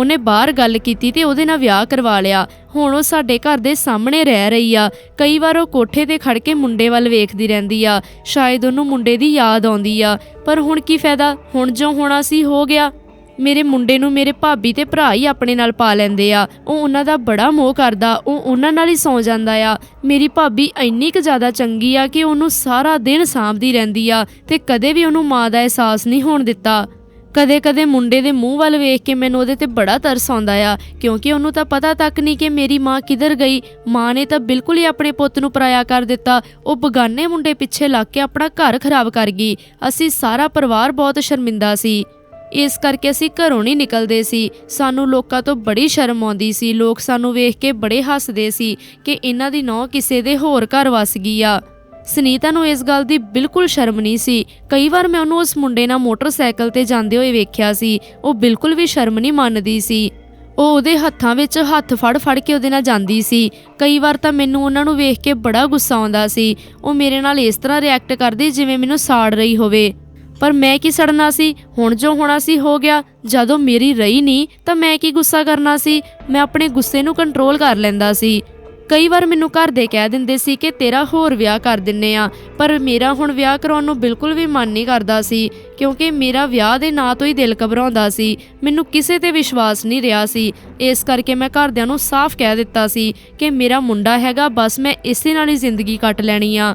ਉਹਨੇ ਬਾਹਰ ਗੱਲ ਕੀਤੀ ਤੇ ਉਹਦੇ ਨਾਲ ਵਿਆਹ ਕਰਵਾ ਲਿਆ। ਹੁਣ ਉਹ ਸਾਡੇ ਘਰ ਦੇ ਸਾਹਮਣੇ ਰਹਿ ਰਹੀ ਆ। ਕਈ ਵਾਰ ਉਹ ਕੋਠੇ ਤੇ ਖੜ ਕੇ ਮੁੰਡੇ ਵੱਲ ਵੇਖਦੀ ਰਹਿੰਦੀ ਆ। ਸ਼ਾਇਦ ਉਹਨੂੰ ਮੁੰਡੇ ਦੀ ਯਾਦ ਆਉਂਦੀ ਆ। ਪਰ ਹੁਣ ਕੀ ਫਾਇਦਾ? ਹੁਣ ਜੋ ਹੋਣਾ ਸੀ ਹੋ ਗਿਆ। ਮੇਰੇ ਮੁੰਡੇ ਨੂੰ ਮੇਰੇ ਭਾਬੀ ਤੇ ਭਰਾ ਹੀ ਆਪਣੇ ਨਾਲ ਪਾ ਲੈਂਦੇ ਆ। ਉਹ ਉਹਨਾਂ ਦਾ ਬੜਾ ਮੋਹ ਕਰਦਾ। ਉਹ ਉਹਨਾਂ ਨਾਲ ਹੀ ਸੌ ਜਾਂਦਾ ਆ। ਮੇਰੀ ਭਾਬੀ ਇੰਨੀ ਕੁ ਜ਼ਿਆਦਾ ਚੰਗੀ ਆ ਕਿ ਉਹਨੂੰ ਸਾਰਾ ਦਿਨ ਸਾਂਭਦੀ ਰਹਿੰਦੀ ਆ ਤੇ ਕਦੇ ਵੀ ਉਹਨੂੰ ਮਾਂ ਦਾ ਅਹਿਸਾਸ ਨਹੀਂ ਹੋਣ ਦਿੱਤਾ। ਕਦੇ-ਕਦੇ ਮੁੰਡੇ ਦੇ ਮੂੰਹ ਵੱਲ ਵੇਖ ਕੇ ਮੈਨੂੰ ਉਹਦੇ ਤੇ ਬੜਾ ਤਰਸ ਆਉਂਦਾ ਆ, ਕਿਉਂਕਿ ਉਹਨੂੰ ਤਾਂ ਪਤਾ ਤੱਕ ਨਹੀਂ ਕਿ ਮੇਰੀ ਮਾਂ ਕਿੱਧਰ ਗਈ। ਮਾਂ ਨੇ ਤਾਂ ਬਿਲਕੁਲ ਹੀ ਆਪਣੇ ਪੁੱਤ ਨੂੰ ਪਰਾਇਆ ਕਰ ਦਿੱਤਾ। ਉਹ ਬਗਾਨੇ ਮੁੰਡੇ ਪਿੱਛੇ ਲੱਗ ਕੇ ਆਪਣਾ ਘਰ ਖਰਾਬ ਕਰ ਗਈ। ਅਸੀਂ ਸਾਰਾ ਪਰਿਵਾਰ ਬਹੁਤ ਸ਼ਰਮਿੰਦਾ ਸੀ। ਇਸ ਕਰਕੇ ਅਸੀਂ ਘਰੋਂ ਨਹੀਂ ਨਿਕਲਦੇ ਸੀ। ਸਾਨੂੰ ਲੋਕਾਂ ਤੋਂ ਬੜੀ ਸ਼ਰਮ ਆਉਂਦੀ ਸੀ। ਲੋਕ ਸਾਨੂੰ ਵੇਖ ਕੇ ਬੜੇ ਹੱਸਦੇ ਸੀ ਕਿ ਇਹਨਾਂ ਦੀ ਨੌ ਕਿਸੇ ਦੇ ਹੋਰ ਘਰ ਵਸ ਗਈ ਆ। ਸੁਨੀਤਾ ਨੂੰ ਇਸ ਗੱਲ ਦੀ ਬਿਲਕੁਲ ਸ਼ਰਮ ਨਹੀਂ ਸੀ। ਕਈ ਵਾਰ ਮੈਂ ਉਹਨੂੰ ਉਸ ਮੁੰਡੇ ਨਾਲ ਮੋਟਰਸਾਈਕਲ ਤੇ ਜਾਂਦੇ ਹੋਏ ਵੇਖਿਆ ਸੀ। ਉਹ ਬਿਲਕੁਲ ਵੀ ਸ਼ਰਮ ਨਹੀਂ ਮੰਨਦੀ ਸੀ। ਉਹ ਉਹਦੇ ਹੱਥਾਂ ਵਿੱਚ ਹੱਥ ਫੜ ਫੜ ਕੇ ਉਹਦੇ ਨਾਲ ਜਾਂਦੀ ਸੀ। ਕਈ ਵਾਰ ਤਾਂ ਮੈਨੂੰ ਉਹਨਾਂ ਨੂੰ ਵੇਖ ਕੇ ਬੜਾ ਗੁੱਸਾ ਆਉਂਦਾ ਸੀ। ਉਹ ਮੇਰੇ ਨਾਲ ਇਸ ਤਰ੍ਹਾਂ ਰਿਐਕਟ ਕਰਦੀ ਜਿਵੇਂ ਮੈਨੂੰ ਸਾੜ ਰਹੀ ਹੋਵੇ। ਪਰ ਮੈਂ ਕੀ ਸੜਨਾ ਸੀ? ਹੁਣ ਜੋ ਹੋਣਾ ਸੀ ਹੋ ਗਿਆ। ਜਦੋਂ ਮੇਰੀ ਰਹੀ ਨਹੀਂ ਤਾਂ ਮੈਂ ਕੀ ਗੁੱਸਾ ਕਰਨਾ ਸੀ? ਮੈਂ ਆਪਣੇ ਗੁੱਸੇ ਨੂੰ ਕੰਟਰੋਲ ਕਰ ਲੈਂਦਾ ਸੀ। ਕਈ ਵਾਰ ਮੈਨੂੰ ਘਰ ਦੇ ਕਹਿ ਦਿੰਦੇ ਸੀ ਕਿ ਤੇਰਾ ਹੋਰ ਵਿਆਹ ਕਰ ਦਿੰਨੇ ਆ, ਪਰ ਮੇਰਾ ਹੁਣ ਵਿਆਹ ਕਰਾਉਣ ਨੂੰ ਬਿਲਕੁਲ ਵੀ ਮਨ ਨਹੀਂ ਕਰਦਾ ਸੀ, ਕਿਉਂਕਿ ਮੇਰਾ ਵਿਆਹ ਦੇ ਨਾਂ ਤੋਂ ਹੀ ਦਿਲ ਘਬਰਾਉਂਦਾ ਸੀ, ਮੈਨੂੰ ਕਿਸੇ ਤੇ ਵਿਸ਼ਵਾਸ ਨਹੀਂ ਰਿਹਾ ਸੀ। ਇਸ ਕਰਕੇ ਮੈਂ ਘਰਦਿਆਂ ਨੂੰ ਸਾਫ਼ ਕਹਿ ਦਿੱਤਾ ਸੀ ਕਿ ਮੇਰਾ ਮੁੰਡਾ ਹੈਗਾ, ਬਸ ਮੈਂ ਇਸੇ ਨਾਲ ਹੀ ਜ਼ਿੰਦਗੀ ਕੱਟ ਲੈਣੀ ਆ।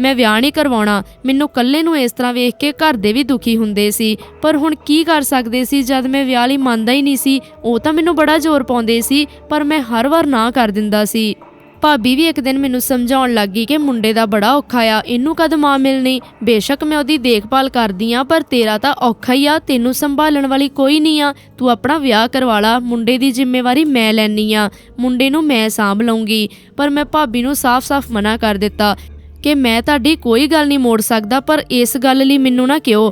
ਮੈਂ ਵਿਆਹ ਨਹੀਂ ਕਰਵਾਉਣਾ, ਮੈਨੂੰ ਇਕੱਲੇ ਨੂੰ ਇਸ ਤਰ੍ਹਾਂ ਵੇਖ ਕੇ ਘਰ ਦੇ ਵੀ ਦੁਖੀ ਹੁੰਦੇ ਸੀ, ਪਰ ਹੁਣ ਕੀ ਕਰ ਸਕਦੇ ਸੀ, ਜਦ ਮੈਂ ਵਿਆਹ ਲਈ ਮੰਨਦਾ ਹੀ ਨਹੀਂ ਸੀ, ਉਹ ਤਾਂ ਮੈਨੂੰ ਬੜਾ ਜ਼ੋਰ ਪਾਉਂਦੇ ਸੀ, ਪਰ ਮੈਂ ਹਰ ਵਾਰ ਨਾ ਕਰ ਦਿੰਦਾ ਸੀ। ਭਾਬੀ ਵੀ ਇੱਕ ਦਿਨ ਮੈਨੂੰ ਸਮਝਾਉਣ ਲੱਗੀ ਕਿ ਮੁੰਡੇ ਦਾ ਬੜਾ ਔਖਾ ਆ, ਇਹਨੂੰ ਕਦ ਮਾਂ ਮਿਲਣੀ? ਬੇਸ਼ੱਕ ਮੈਂ ਉਹਦੀ ਦੇਖਭਾਲ ਕਰਦੀ ਆ, ਪਰ ਤੇਰਾ ਤਾਂ ਔਖਾ ਹੀ ਆ, ਤੈਨੂੰ ਸੰਭਾਲਣ ਵਾਲੀ ਕੋਈ ਨਹੀਂ ਆ। ਤੂੰ ਆਪਣਾ ਵਿਆਹ ਕਰਵਾ ਲਾ ਮੁੰਡੇ ਦੀ ਜ਼ਿੰਮੇਵਾਰੀ ਮੈਂ ਲੈਣੀ ਆ, ਮੁੰਡੇ ਨੂੰ ਮੈਂ ਸਾਂਭ ਲਊਂਗੀ। ਪਰ ਮੈਂ ਭਾਬੀ ਨੂੰ ਸਾਫ਼-ਸਾਫ਼ ਮਨਾ ਕਰ ਦਿੱਤਾ ਕਿ ਮੈਂ ਤੁਹਾਡੀ ਕੋਈ ਗੱਲ ਨਹੀਂ ਮੋੜ ਸਕਦਾ, ਪਰ ਇਸ ਗੱਲ ਲਈ ਮੈਨੂੰ ਨਾ ਕਿਉ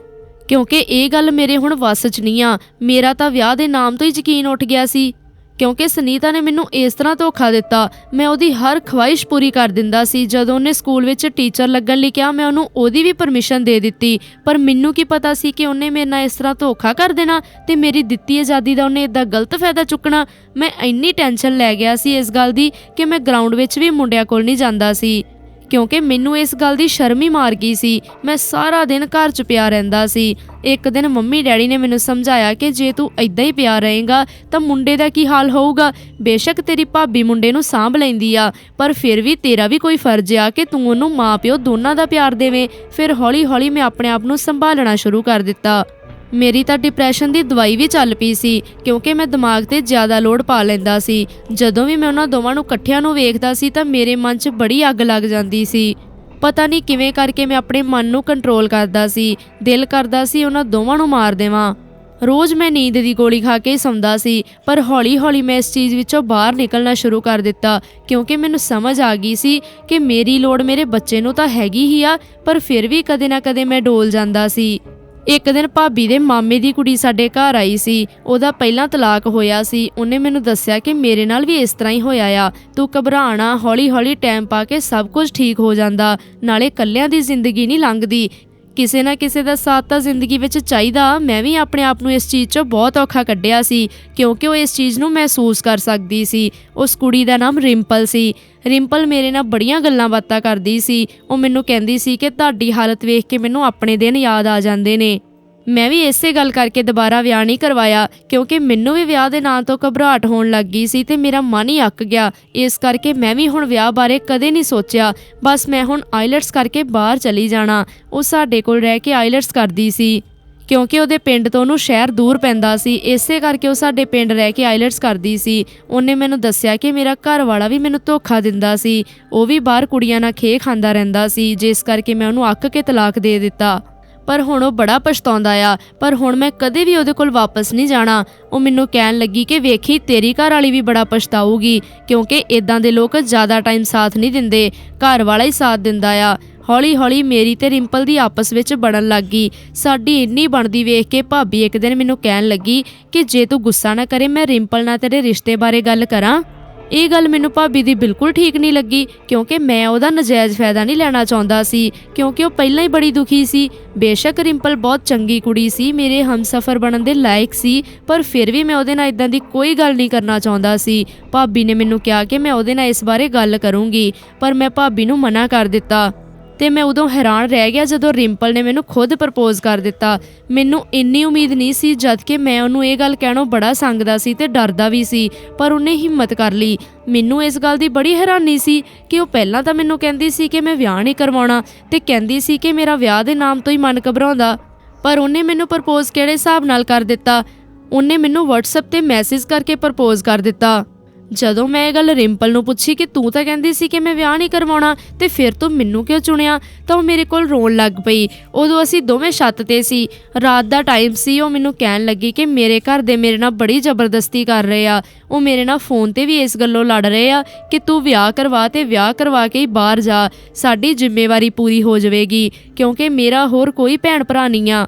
ਕਿਉਂਕਿ ਇਹ ਗੱਲ ਮੇਰੇ ਹੁਣ ਵੱਸ 'ਚ ਨਹੀਂ ਆ। ਮੇਰਾ ਤਾਂ ਵਿਆਹ ਦੇ ਨਾਮ ਤੋਂ ਹੀ ਯਕੀਨ ਉੱਠ ਗਿਆ ਸੀ। ਕਿਉਂਕਿ ਸੁਨੀਤਾ ਨੇ ਮੈਨੂੰ ਇਸ ਤਰ੍ਹਾਂ ਧੋਖਾ ਦਿੱਤਾ। ਮੈਂ ਉਹਦੀ ਹਰ ਖਵਾਇਸ਼ ਪੂਰੀ ਕਰ ਦਿੰਦਾ ਸੀ। ਜਦੋਂ ਉਹਨੇ ਸਕੂਲ ਵਿੱਚ ਟੀਚਰ ਲੱਗਣ ਲਈ ਕਿਹਾ, ਮੈਂ ਉਹਨੂੰ ਉਹਦੀ ਵੀ ਪਰਮਿਸ਼ਨ ਦੇ ਦਿੱਤੀ। ਪਰ ਮੈਨੂੰ ਕੀ ਪਤਾ ਸੀ ਕਿ ਉਹਨੇ ਮੇਰੇ ਨਾਲ ਇਸ ਤਰ੍ਹਾਂ ਧੋਖਾ ਕਰ ਦੇਣਾ ਤੇ ਮੇਰੀ ਦਿੱਤੀ ਆਜ਼ਾਦੀ ਦਾ ਉਹਨੇ ਇਦਾਂ ਗਲਤ ਫਾਇਦਾ ਚੁੱਕਣਾ। ਮੈਂ ਇੰਨੀ ਟੈਨਸ਼ਨ ਲੈ ਗਿਆ ਸੀ ਇਸ ਗੱਲ ਦੀ ਕਿ ਮੈਂ ਗਰਾਊਂਡ ਵਿੱਚ ਵੀ ਮੁੰਡਿਆਂ ਕੋਲ ਨਹੀਂ ਜਾਂਦਾ ਸੀ। ਕਿਉਂਕਿ ਮੈਨੂੰ ਇਸ ਗੱਲ ਦੀ ਸ਼ਰਮ ਹੀ ਮਾਰ ਗਈ ਸੀ। ਮੈਂ ਸਾਰਾ ਦਿਨ ਘਰ 'ਚ ਪਿਆ ਰਹਿੰਦਾ ਸੀ। ਇੱਕ ਦਿਨ ਮੰਮੀ ਡੈਡੀ ਨੇ ਮੈਨੂੰ ਸਮਝਾਇਆ ਕਿ ਜੇ ਤੂੰ ਇਦਾਂ ਹੀ ਪਿਆ ਰਹੇਗਾ, ਤਾਂ ਮੁੰਡੇ ਦਾ ਕੀ ਹਾਲ ਹੋਊਗਾ? ਬੇਸ਼ੱਕ ਤੇਰੀ ਭਾਬੀ ਮੁੰਡੇ ਨੂੰ ਸਾਂਭ ਲੈਂਦੀ ਆ, ਪਰ ਫਿਰ ਵੀ ਤੇਰਾ ਵੀ ਕੋਈ ਫਰਜ਼ ਆ ਕਿ ਤੂੰ ਉਹਨੂੰ ਮਾਂ ਪਿਓ ਦੋਨਾਂ ਦਾ ਪਿਆਰ ਦੇਵੇਂ। ਫਿਰ ਹੌਲੀ-ਹੌਲੀ ਮੈਂ ਆਪਣੇ ਆਪ ਨੂੰ ਸੰਭਾਲਣਾ ਸ਼ੁਰੂ ਕਰ ਦਿੱਤਾ। ਮੇਰੀ ਤਾਂ ਡਿਪਰੈਸ਼ਨ ਦੀ ਦਵਾਈ ਵੀ ਚੱਲ ਪਈ ਸੀ, ਕਿਉਂਕਿ ਮੈਂ ਦਿਮਾਗ ਤੇ ਜ਼ਿਆਦਾ ਲੋਡ ਪਾ ਲੈਂਦਾ ਸੀ। ਜਦੋਂ ਵੀ ਮੈਂ ਉਹਨਾਂ ਦੋਵਾਂ ਨੂੰ ਇਕੱਠਿਆਂ ਨੂੰ ਵੇਖਦਾ ਸੀ ਤਾਂ ਮੇਰੇ ਮਨ 'ਚ ਬੜੀ ਅੱਗ ਲੱਗ ਜਾਂਦੀ ਸੀ। ਪਤਾ ਨਹੀਂ ਕਿਵੇਂ ਕਰਕੇ ਮੈਂ ਆਪਣੇ ਮਨ ਨੂੰ ਕੰਟਰੋਲ ਕਰਦਾ ਸੀ, ਦਿਲ ਕਰਦਾ ਸੀ ਉਹਨਾਂ ਦੋਵਾਂ ਨੂੰ ਮਾਰ ਦੇਵਾਂ। ਰੋਜ਼ ਮੈਂ ਨੀਂਦ ਦੀ ਗੋਲੀ ਖਾ ਕੇ ਸੌਂਦਾ ਸੀ, ਪਰ ਹੌਲੀ-ਹੌਲੀ ਮੈਂ ਇਸ ਚੀਜ਼ ਵਿੱਚੋਂ ਬਾਹਰ ਨਿਕਲਣਾ ਸ਼ੁਰੂ ਕਰ ਦਿੱਤਾ, ਕਿਉਂਕਿ ਮੈਨੂੰ ਸਮਝ ਆ ਗਈ ਸੀ ਕਿ ਮੇਰੀ ਲੋੜ ਮੇਰੇ ਬੱਚੇ ਨੂੰ ਤਾਂ ਹੈਗੀ ਹੀ ਆ, ਪਰ ਫਿਰ ਵੀ ਕਦੇ ਨਾ ਕਦੇ ਮੈਂ ਡੋਲ ਜਾਂਦਾ ਸੀ। ਇੱਕ ਦਿਨ ਭਾਬੀ ਦੇ ਮਾਮੇ ਦੀ ਕੁੜੀ ਸਾਡੇ ਘਰ ਆਈ ਸੀ। ਉਹਦਾ ਪਹਿਲਾਂ ਤਲਾਕ ਹੋਇਆ ਸੀ। ਉਹਨੇ ਮੈਨੂੰ ਦੱਸਿਆ ਕਿ ਮੇਰੇ ਨਾਲ ਵੀ ਇਸ ਤਰ੍ਹਾਂ ਹੀ ਹੋਇਆ ਆ। ਤੂੰ ਘਬਰਾਣਾ, ਹੌਲੀ-ਹੌਲੀ ਟਾਈਮ ਪਾ ਕੇ ਸਭ ਕੁਝ ਠੀਕ ਹੋ ਜਾਂਦਾ। ਨਾਲੇ ਕੱਲਿਆਂ ਦੀ ਜ਼ਿੰਦਗੀ ਨਹੀਂ ਲੰਘਦੀ। ਕਿਸੇ ਨਾ ਕਿਸੇ ਦਾ ਸਾਥ ਤਾਂ ਜ਼ਿੰਦਗੀ ਵਿੱਚ ਚਾਹੀਦਾ। ਮੈਂ ਵੀ ਆਪਣੇ ਆਪ ਨੂੰ ਇਸ ਚੀਜ਼ 'ਚੋਂ ਬਹੁਤ ਔਖਾ ਕੱਢਿਆ ਸੀ, ਕਿਉਂਕਿ ਉਹ ਇਸ ਚੀਜ਼ ਨੂੰ ਮਹਿਸੂਸ ਕਰ ਸਕਦੀ ਸੀ। ਉਸ ਕੁੜੀ ਦਾ ਨਾਮ ਰਿੰਪਲ ਸੀ। ਰਿੰਪਲ ਮੇਰੇ ਨਾਲ ਬੜੀਆਂ ਗੱਲਾਂ ਬਾਤਾਂ ਕਰਦੀ ਸੀ। ਉਹ ਮੈਨੂੰ ਕਹਿੰਦੀ ਸੀ ਕਿ ਤੁਹਾਡੀ ਹਾਲਤ ਵੇਖ ਕੇ ਮੈਨੂੰ ਆਪਣੇ ਦਿਨ ਯਾਦ ਆ ਜਾਂਦੇ ਨੇ। ਮੈਂ ਵੀ ਇਸੇ ਗੱਲ ਕਰਕੇ ਦੁਬਾਰਾ ਵਿਆਹ ਨਹੀਂ ਕਰਵਾਇਆ, ਕਿਉਂਕਿ ਮੈਨੂੰ ਵੀ ਵਿਆਹ ਦੇ ਨਾਂ ਤੋਂ ਘਬਰਾਹਟ ਹੋਣ ਲੱਗ ਗਈ ਸੀ ਤੇ ਮੇਰਾ ਮਨ ਹੀ ਅੱਕ ਗਿਆ। ਇਸ ਕਰਕੇ ਮੈਂ ਵੀ ਹੁਣ ਵਿਆਹ ਬਾਰੇ ਕਦੇ ਨਹੀਂ ਸੋਚਿਆ। ਬਸ ਮੈਂ ਹੁਣ ਆਈਲਟਸ ਕਰਕੇ ਬਾਹਰ ਚਲੀ ਜਾਣਾ। ਉਹ ਸਾਡੇ ਕੋਲ ਰਹਿ ਕੇ ਆਈਲਟਸ ਕਰਦੀ ਸੀ। ਕਿਉਂਕਿ ਉਹਦੇ ਪਿੰਡ ਤੋਂ ਉਹਨੂੰ ਸ਼ਹਿਰ ਦੂਰ ਪੈਂਦਾ ਸੀ। ਇਸੇ ਕਰਕੇ ਉਹ ਸਾਡੇ ਪਿੰਡ ਰਹਿ ਕੇ ਆਈਲਟਸ ਕਰਦੀ ਸੀ। ਉਹਨੇ ਮੈਨੂੰ ਦੱਸਿਆ ਕਿ ਮੇਰਾ ਘਰ ਵਾਲਾ ਵੀ ਮੈਨੂੰ ਧੋਖਾ ਦਿੰਦਾ ਸੀ। ਉਹ ਵੀ ਬਾਹਰ ਕੁੜੀਆਂ ਨਾਲ ਖੇ ਖਾਂਦਾ ਰਹਿੰਦਾ ਸੀ, ਜਿਸ ਕਰਕੇ ਮੈਂ ਉਹਨੂੰ ਅੱਕ ਕੇ ਤਲਾਕ ਦੇ ਦਿੱਤਾ। ਪਰ ਹੁਣ ਉਹ ਬੜਾ ਪਛਤਾਉਂਦਾ ਆ। ਪਰ ਹੁਣ ਮੈਂ ਕਦੇ ਵੀ ਉਹਦੇ ਕੋਲ ਵਾਪਸ ਨਹੀਂ ਜਾਣਾ। ਉਹ ਮੈਨੂੰ ਕਹਿਣ ਲੱਗੀ ਕਿ ਵੇਖੀ, ਤੇਰੀ ਘਰ ਵਾਲੀ ਵੀ ਬੜਾ ਪਛਤਾਊਗੀ, ਕਿਉਂਕਿ ਇਦਾਂ ਦੇ ਲੋਕ ਜ਼ਿਆਦਾ ਟਾਈਮ ਸਾਥ ਨਹੀਂ ਦਿੰਦੇ। ਘਰ ਵਾਲਾ ਹੀ ਸਾਥ ਦਿੰਦਾ ਆ। ਹੌਲੀ ਹੌਲੀ ਮੇਰੀ ਤੇ ਰਿੰਪਲ ਦੀ ਆਪਸ ਵਿੱਚ ਬਣਨ ਲੱਗ ਗਈ। ਸਾਡੀ ਇੰਨੀ ਬਣਦੀ ਵੇਖ ਕੇ ਭਾਬੀ ਇੱਕ ਦਿਨ ਮੈਨੂੰ ਕਹਿਣ ਲੱਗੀ ਕਿ ਜੇ ਤੂੰ ਗੁੱਸਾ ਨਾ ਕਰੇ, ਮੈਂ ਰਿੰਪਲ ਨਾਲ ਤੇਰੇ ਰਿਸ਼ਤੇ ਬਾਰੇ ਗੱਲ ਕਰਾਂ। ਇਹ ਗੱਲ ਮੈਨੂੰ ਭਾਬੀ ਦੀ ਬਿਲਕੁਲ ਠੀਕ ਨਹੀਂ ਲੱਗੀ, ਕਿਉਂਕਿ ਮੈਂ ਉਹਦਾ ਨਜਾਇਜ਼ ਫਾਇਦਾ ਨਹੀਂ ਲੈਣਾ ਚਾਹੁੰਦਾ ਸੀ, ਕਿਉਂਕਿ ਉਹ ਪਹਿਲਾਂ ਹੀ ਬੜੀ ਦੁਖੀ ਸੀ। ਬੇਸ਼ੱਕ ਰਿੰਪਲ ਬਹੁਤ ਚੰਗੀ ਕੁੜੀ ਸੀ, ਮੇਰੇ ਹਮਸਫਰ ਬਣਨ ਦੇ ਲਾਇਕ ਸੀ, ਪਰ ਫਿਰ ਵੀ ਮੈਂ ਉਹਦੇ ਨਾਲ ਇਦਾਂ ਦੀ ਕੋਈ ਗੱਲ ਨਹੀਂ ਕਰਨਾ ਚਾਹੁੰਦਾ ਸੀ। ਭਾਬੀ ਨੇ ਮੈਨੂੰ ਕਿਹਾ ਕਿ ਮੈਂ ਉਹਦੇ ਨਾਲ ਇਸ ਬਾਰੇ ਗੱਲ ਕਰੂੰਗੀ, ਪਰ ਮੈਂ ਭਾਬੀ ਨੂੰ ਮਨਾ ਕਰ ਦਿੱਤਾ। ਤੇ ਮੈਂ ਉਦੋਂ ਹੈਰਾਨ ਰਹਿ ਗਿਆ ਜਦੋਂ ਰਿੰਪਲ ਨੇ ਮੈਨੂੰ ਖੁਦ ਪ੍ਰਪੋਜ਼ ਕਰ ਦਿੱਤਾ। ਮੈਨੂੰ ਇੰਨੀ ਉਮੀਦ ਨਹੀਂ ਸੀ ਜਦ ਕਿ ਮੈਂ ਉਹਨੂੰ ਇਹ ਗੱਲ ਕਹਿਣੋਂ ਬੜਾ ਸੰਗਦਾ ਸੀ ਤੇ ਡਰਦਾ ਵੀ ਸੀ, ਪਰ ਉਹਨੇ ਹਿੰਮਤ ਕਰ ਲਈ। ਮੈਨੂੰ ਇਸ ਗੱਲ ਦੀ ਬੜੀ ਹੈਰਾਨੀ ਸੀ ਕਿ ਉਹ ਪਹਿਲਾਂ ਤਾਂ ਮੈਨੂੰ ਕਹਿੰਦੀ ਸੀ ਕਿ ਮੈਂ ਵਿਆਹ ਨਹੀਂ ਕਰਵਾਉਣਾ ਤੇ ਕਹਿੰਦੀ ਸੀ ਕਿ ਮੇਰਾ ਵਿਆਹ ਦੇ ਨਾਮ ਤੋਂ ਹੀ ਮਨ ਘਬਰਾਉਂਦਾ। ਪਰ ਉਹਨੇ ਮੈਨੂੰ ਪ੍ਰਪੋਜ਼ ਕਿਹੜੇ ਹਿਸਾਬ ਨਾਲ ਕਰ ਦਿੱਤਾ? ਉਹਨੇ ਮੈਨੂੰ WhatsApp ਤੇ ਮੈਸੇਜ ਕਰਕੇ ਪ੍ਰਪੋਜ਼ ਕਰ ਦਿੱਤਾ। ਜਦੋਂ ਮੈਂ ਇਹ ਗੱਲ ਰਿੰਪਲ ਨੂੰ ਪੁੱਛੀ ਕਿ ਤੂੰ ਤਾਂ ਕਹਿੰਦੀ ਸੀ ਕਿ ਮੈਂ ਵਿਆਹ ਨਹੀਂ ਕਰਵਾਉਣਾ ਤੇ ਫਿਰ ਤੂੰ ਮੈਨੂੰ ਕਿਉਂ ਚੁਣਿਆ, ਤਾਂ ਉਹ ਮੇਰੇ ਕੋਲ ਰੋਣ ਲੱਗ ਪਈ। ਉਦੋਂ ਅਸੀਂ ਦੋਵੇਂ ਛੱਤ ਤੇ ਸੀ। ਰਾਤ ਦਾ ਟਾਈਮ ਸੀ, ਉਹ ਮੈਨੂੰ ਕਹਿਣ ਲੱਗੀ ਕਿ ਮੇਰੇ ਘਰ ਦੇ ਮੇਰੇ ਨਾਲ ਬੜੀ ਜ਼ਬਰਦਸਤੀ ਕਰ ਰਹੇ ਆ। ਉਹ ਮੇਰੇ ਨਾਲ ਫੋਨ ਤੇ ਵੀ ਇਸ ਗੱਲੋਂ ਲੜ ਰਹੇ ਆ ਕਿ ਤੂੰ ਵਿਆਹ ਕਰਵਾ ਤੇ ਵਿਆਹ ਕਰਵਾ ਕੇ ਹੀ ਬਾਹਰ ਜਾ। ਸਾਡੀ ਜ਼ਿੰਮੇਵਾਰੀ ਪੂਰੀ ਹੋ ਜਾਵੇਗੀ, ਕਿਉਂਕਿ ਮੇਰਾ ਹੋਰ ਕੋਈ ਭੈਣ ਭਰਾ ਨਹੀਂ ਆ।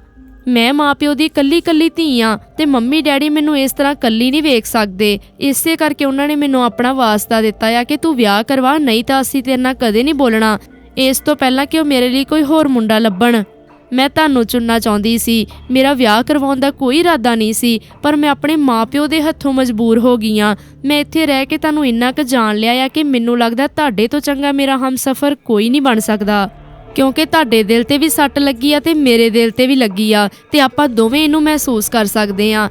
ਮੈਂ ਮਾਪਿਓ ਦੀ ਕੱਲੀ ਕੱਲੀ ਧੀ ਆ ਤੇ ਮੰਮੀ, ਡੈਡੀ ਮੈਨੂੰ ਇਸ ਤਰ੍ਹਾਂ ਕੱਲੀ ਨਹੀਂ ਵੇਖ ਸਕਦੇ। ਇਸੇ ਕਰਕੇ ਉਹਨਾਂ ਨੇ ਮੈਨੂੰ ਆਪਣਾ ਵਾਸਤਾ ਦਿੱਤਾ ਆ ਕਿ ਤੂੰ ਵਿਆਹ ਕਰਵਾ, ਨਹੀਂ ਤਾਂ ਅਸੀਂ ਤੇਰੇ ਨਾਲ ਕਦੇ ਨਹੀਂ ਬੋਲਣਾ। ਇਸ ਤੋਂ ਪਹਿਲਾਂ ਕਿ ਉਹ ਮੇਰੇ ਲਈ ਕੋਈ ਹੋਰ ਮੁੰਡਾ ਲੱਭਣ। ਮੈਂ ਤੁਹਾਨੂੰ ਚੁਣਨਾ ਚਾਹੁੰਦੀ ਸੀ। ਮੇਰਾ ਵਿਆਹ ਕਰਵਾਉਣ ਦਾ ਕੋਈ ਇਰਾਦਾ ਨਹੀਂ ਸੀ, ਪਰ ਮੈਂ ਆਪਣੇ ਮਾਪਿਓ ਦੇ ਹੱਥੋਂ ਮਜਬੂਰ ਹੋ ਗਈ ਆ। ਮੈਂ ਇੱਥੇ ਰਹਿ ਕੇ ਤੁਹਾਨੂੰ ਇੰਨਾ ਕੁ ਜਾਣ ਲਿਆ ਆ ਕਿ ਮੈਨੂੰ ਲੱਗਦਾ ਤੁਹਾਡੇ ਤੋਂ ਚੰਗਾ ਮੇਰਾ ਹਮਸਫਰ ਕੋਈ ਨਹੀਂ ਬਣ ਸਕਦਾ। ਕਿਉਂਕਿ ਤੁਹਾਡੇ ਦਿਲ ਤੇ ਵੀ ਸੱਟ ਲੱਗੀ ਆ ਤੇ ਮੇਰੇ ਦਿਲ ਤੇ ਵੀ ਲੱਗੀ ਆ ਤੇ ਆਪਾਂ ਦੋਵੇਂ ਇਹਨੂੰ ਮਹਿਸੂਸ ਕਰ ਸਕਦੇ ਆ।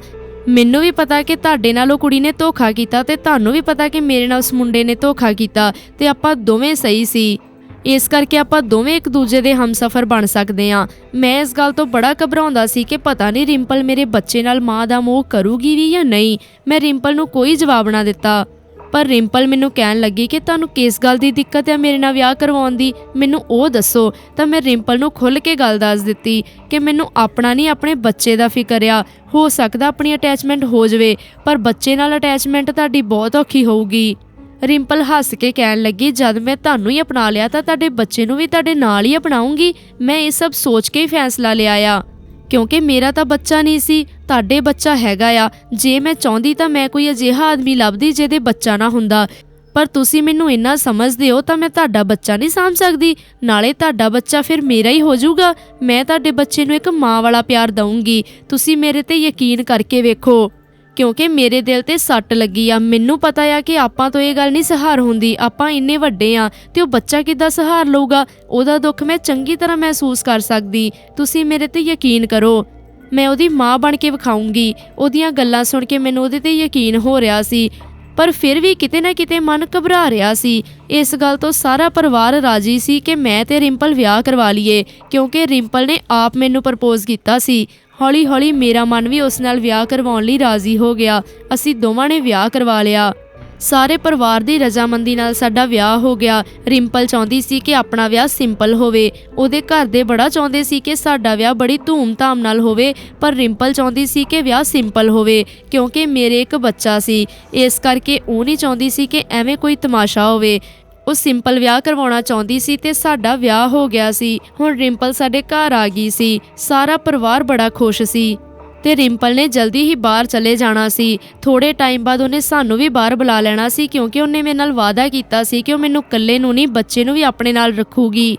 ਮੈਨੂੰ ਵੀ ਪਤਾ ਕਿ ਤੁਹਾਡੇ ਨਾਲ ਉਹ ਕੁੜੀ ਨੇ ਧੋਖਾ ਕੀਤਾ ਤੇ ਤੁਹਾਨੂੰ ਵੀ ਪਤਾ ਕਿ ਮੇਰੇ ਨਾਲ ਉਸ ਮੁੰਡੇ ਨੇ ਧੋਖਾ ਕੀਤਾ ਤੇ ਆਪਾਂ ਦੋਵੇਂ ਸਹੀ ਸੀ। ਇਸ ਕਰਕੇ ਆਪਾਂ ਦੋਵੇਂ ਇੱਕ ਦੂਜੇ ਦੇ ਹਮਸਫਰ ਬਣ ਸਕਦੇ ਆ। ਮੈਂ ਇਸ ਗੱਲ ਤੋਂ ਬੜਾ ਘਬਰਾਉਂਦਾ ਸੀ ਕਿ ਪਤਾ ਨਹੀਂ ਰਿੰਪਲ ਮੇਰੇ ਬੱਚੇ ਨਾਲ ਮਾਂ ਦਾ ਮੋਹ ਕਰੂਗੀ ਵੀ ਜਾਂ ਨਹੀਂ। ਮੈਂ ਰਿੰਪਲ ਨੂੰ ਕੋਈ ਜਵਾਬ ਨਾ ਦਿੱਤਾ। ਪਰ ਰਿੰਪਲ ਮੈਨੂੰ ਕਹਿਣ ਲੱਗੀ ਕਿ ਤੁਹਾਨੂੰ ਕਿਸ ਗੱਲ ਦੀ ਦਿੱਕਤ ਹੈ ਮੇਰੇ ਨਾਲ ਵਿਆਹ ਕਰਵਾਉਣ ਦੀ? ਮੈਨੂੰ ਉਹ ਦੱਸੋ। ਤਾਂ ਮੈਂ ਰਿੰਪਲ ਨੂੰ ਖੁੱਲ੍ਹ ਕੇ ਗੱਲ ਦੱਸ ਦਿੱਤੀ ਕਿ ਮੈਨੂੰ ਆਪਣਾ ਨਹੀਂ, ਆਪਣੇ ਬੱਚੇ ਦਾ ਫਿਕਰ ਆ। ਹੋ ਸਕਦਾ ਆਪਣੀ ਅਟੈਚਮੈਂਟ ਹੋ ਜਾਵੇ, ਪਰ ਬੱਚੇ ਨਾਲ ਅਟੈਚਮੈਂਟ ਤੁਹਾਡੀ ਬਹੁਤ ਔਖੀ ਹੋਊਗੀ। ਰਿੰਪਲ ਹੱਸ ਕੇ ਕਹਿਣ ਲੱਗੀ, ਜਦ ਮੈਂ ਤੁਹਾਨੂੰ ਹੀ ਅਪਣਾ ਲਿਆ ਤਾਂ ਤੁਹਾਡੇ ਬੱਚੇ ਨੂੰ ਵੀ ਤੁਹਾਡੇ ਨਾਲ ਹੀ ਅਪਣਾਉਂਗੀ। ਮੈਂ ਇਹ ਸਭ ਸੋਚ ਕੇ ਹੀ ਫੈਸਲਾ ਲਿਆ ਆ। ਕਿਉਂਕਿ ਮੇਰਾ ਤਾਂ ਬੱਚਾ ਨਹੀਂ ਸੀ, ਤੁਹਾਡੇ ਬੱਚਾ ਹੈਗਾ ਆ। ਜੇ ਮੈਂ ਚਾਹੁੰਦੀ ਤਾਂ ਮੈਂ ਕੋਈ ਅਜਿਹਾ ਆਦਮੀ ਲੱਭਦੀ ਜਿਹਦੇ ਬੱਚਾ ਨਾ ਹੁੰਦਾ। ਪਰ ਤੁਸੀਂ ਮੈਨੂੰ ਇੰਨਾ ਸਮਝਦੇ ਹੋ ਤਾਂ ਮੈਂ ਤੁਹਾਡਾ ਬੱਚਾ ਨਹੀਂ ਸਾਂਭ ਸਕਦੀ। ਨਾਲੇ ਤੁਹਾਡਾ ਬੱਚਾ ਫਿਰ ਮੇਰਾ ਹੀ ਹੋ ਜਾਊਗਾ ਮੈਂ ਤੁਹਾਡੇ ਬੱਚੇ ਨੂੰ ਇੱਕ ਮਾਂ ਵਾਲਾ ਪਿਆਰ ਦਊਂਗੀ। ਤੁਸੀਂ ਮੇਰੇ ਤੇ ਯਕੀਨ ਕਰਕੇ ਵੇਖੋ। ਕਿਉਂਕਿ ਮੇਰੇ ਦਿਲ ਤੇ ਸੱਟ ਲੱਗੀ ਆ। ਮੈਨੂੰ ਪਤਾ ਆ ਕਿ ਆਪਾਂ ਤੋਂ ਇਹ ਗੱਲ ਨਹੀਂ ਸਹਾਰ ਹੁੰਦੀ। ਆਪਾਂ ਇੰਨੇ ਵੱਡੇ ਆ ਤੇ ਉਹ ਬੱਚਾ ਕਿੱਦਾਂ ਸਹਾਰ ਲਊਗਾ? ਉਹਦਾ ਦੁੱਖ ਮੈਂ ਚੰਗੀ ਤਰ੍ਹਾਂ ਮਹਿਸੂਸ ਕਰ ਸਕਦੀ। ਤੁਸੀਂ ਮੇਰੇ ਤੇ ਯਕੀਨ ਕਰੋ। ਮੈਂ ਉਹਦੀ ਮਾਂ ਬਣ ਕੇ ਵਿਖਾਉਂਗੀ ਉਹਦੀਆਂ ਗੱਲਾਂ ਸੁਣ ਕੇ ਮੈਨੂੰ ਉਹਦੇ ਤੇ ਯਕੀਨ ਹੋ ਰਿਹਾ ਸੀ। ਪਰ ਫਿਰ ਵੀ ਕਿਤੇ ਨਾ ਕਿਤੇ ਮਨ ਘਬਰਾ ਰਿਹਾ ਸੀ। ਇਸ ਗੱਲ ਤੋਂ ਸਾਰਾ ਪਰਿਵਾਰ ਰਾਜੀ ਸੀ ਕਿ ਮੈਂ ਤੇ ਰਿੰਪਲ ਵਿਆਹ ਕਰਵਾ ਲਈਏ। ਕਿਉਂਕਿ ਰਿੰਪਲ ਨੇ ਆਪ ਮੈਨੂੰ ਪ੍ਰਪੋਜ਼ ਕੀਤਾ ਸੀ। ਹੌਲੀ-ਹੌਲੀ ਮੇਰਾ ਮਨ ਵੀ ਉਸ ਨਾਲ ਵਿਆਹ ਕਰਵਾਉਣ ਲਈ ਰਾਜ਼ੀ ਹੋ ਗਿਆ। ਅਸੀਂ ਦੋਵਾਂ ਨੇ ਵਿਆਹ ਕਰਵਾ ਲਿਆ। ਸਾਰੇ ਪਰਿਵਾਰ ਦੀ ਰਜ਼ਾਮੰਦੀ ਨਾਲ ਸਾਡਾ ਵਿਆਹ ਹੋ ਗਿਆ। ਰਿੰਪਲ ਚਾਹੁੰਦੀ ਸੀ ਕਿ ਆਪਣਾ ਵਿਆਹ ਸਿੰਪਲ ਹੋਵੇ। ਉਹਦੇ ਘਰ ਦੇ ਬੜਾ ਚਾਹੁੰਦੇ ਸੀ ਕਿ ਸਾਡਾ ਵਿਆਹ ਬੜੀ ਧੂਮ-ਧਾਮ ਨਾਲ ਹੋਵੇ, ਪਰ ਰਿੰਪਲ ਚਾਹੁੰਦੀ ਸੀ ਕਿ ਵਿਆਹ ਸਿੰਪਲ ਹੋਵੇ, ਕਿਉਂਕਿ ਮੇਰੇ ਇੱਕ ਬੱਚਾ ਸੀ। ਇਸ ਕਰਕੇ ਉਹ ਨਹੀਂ ਚਾਹੁੰਦੀ ਸੀ ਕਿ ਐਵੇਂ ਕੋਈ ਤਮਾਸ਼ਾ ਹੋਵੇ। ਉਹ ਸਿੰਪਲ ਵਿਆਹ ਕਰਵਾਉਣਾ ਚਾਹੁੰਦੀ ਸੀ ਤੇ ਸਾਡਾ ਵਿਆਹ ਹੋ ਗਿਆ ਸੀ। ਹੁਣ ਰਿੰਪਲ ਸਾਡੇ ਘਰ ਆ ਗਈ ਸੀ। ਸਾਰਾ ਪਰਿਵਾਰ ਬੜਾ ਖੁਸ਼ ਸੀ। ਤੇ ਰਿੰਪਲ ਨੇ ਜਲਦੀ ਹੀ ਬਾਹਰ ਚਲੇ ਜਾਣਾ ਸੀ। ਥੋੜੇ ਟਾਈਮ ਬਾਅਦ ਉਹਨੇ ਸਾਨੂੰ ਵੀ ਬਾਹਰ ਬੁਲਾ ਲੈਣਾ ਸੀ ਕਿਉਂਕਿ ਉਹਨੇ ਮੇਰੇ ਨਾਲ ਵਾਅਦਾ ਕੀਤਾ ਸੀ ਕਿ ਉਹ ਮੈਨੂੰ ਇਕੱਲੇ ਨੂੰ ਨਹੀਂ, ਬੱਚੇ ਨੂੰ ਵੀ ਆਪਣੇ ਨਾਲ ਰੱਖੂਗੀ।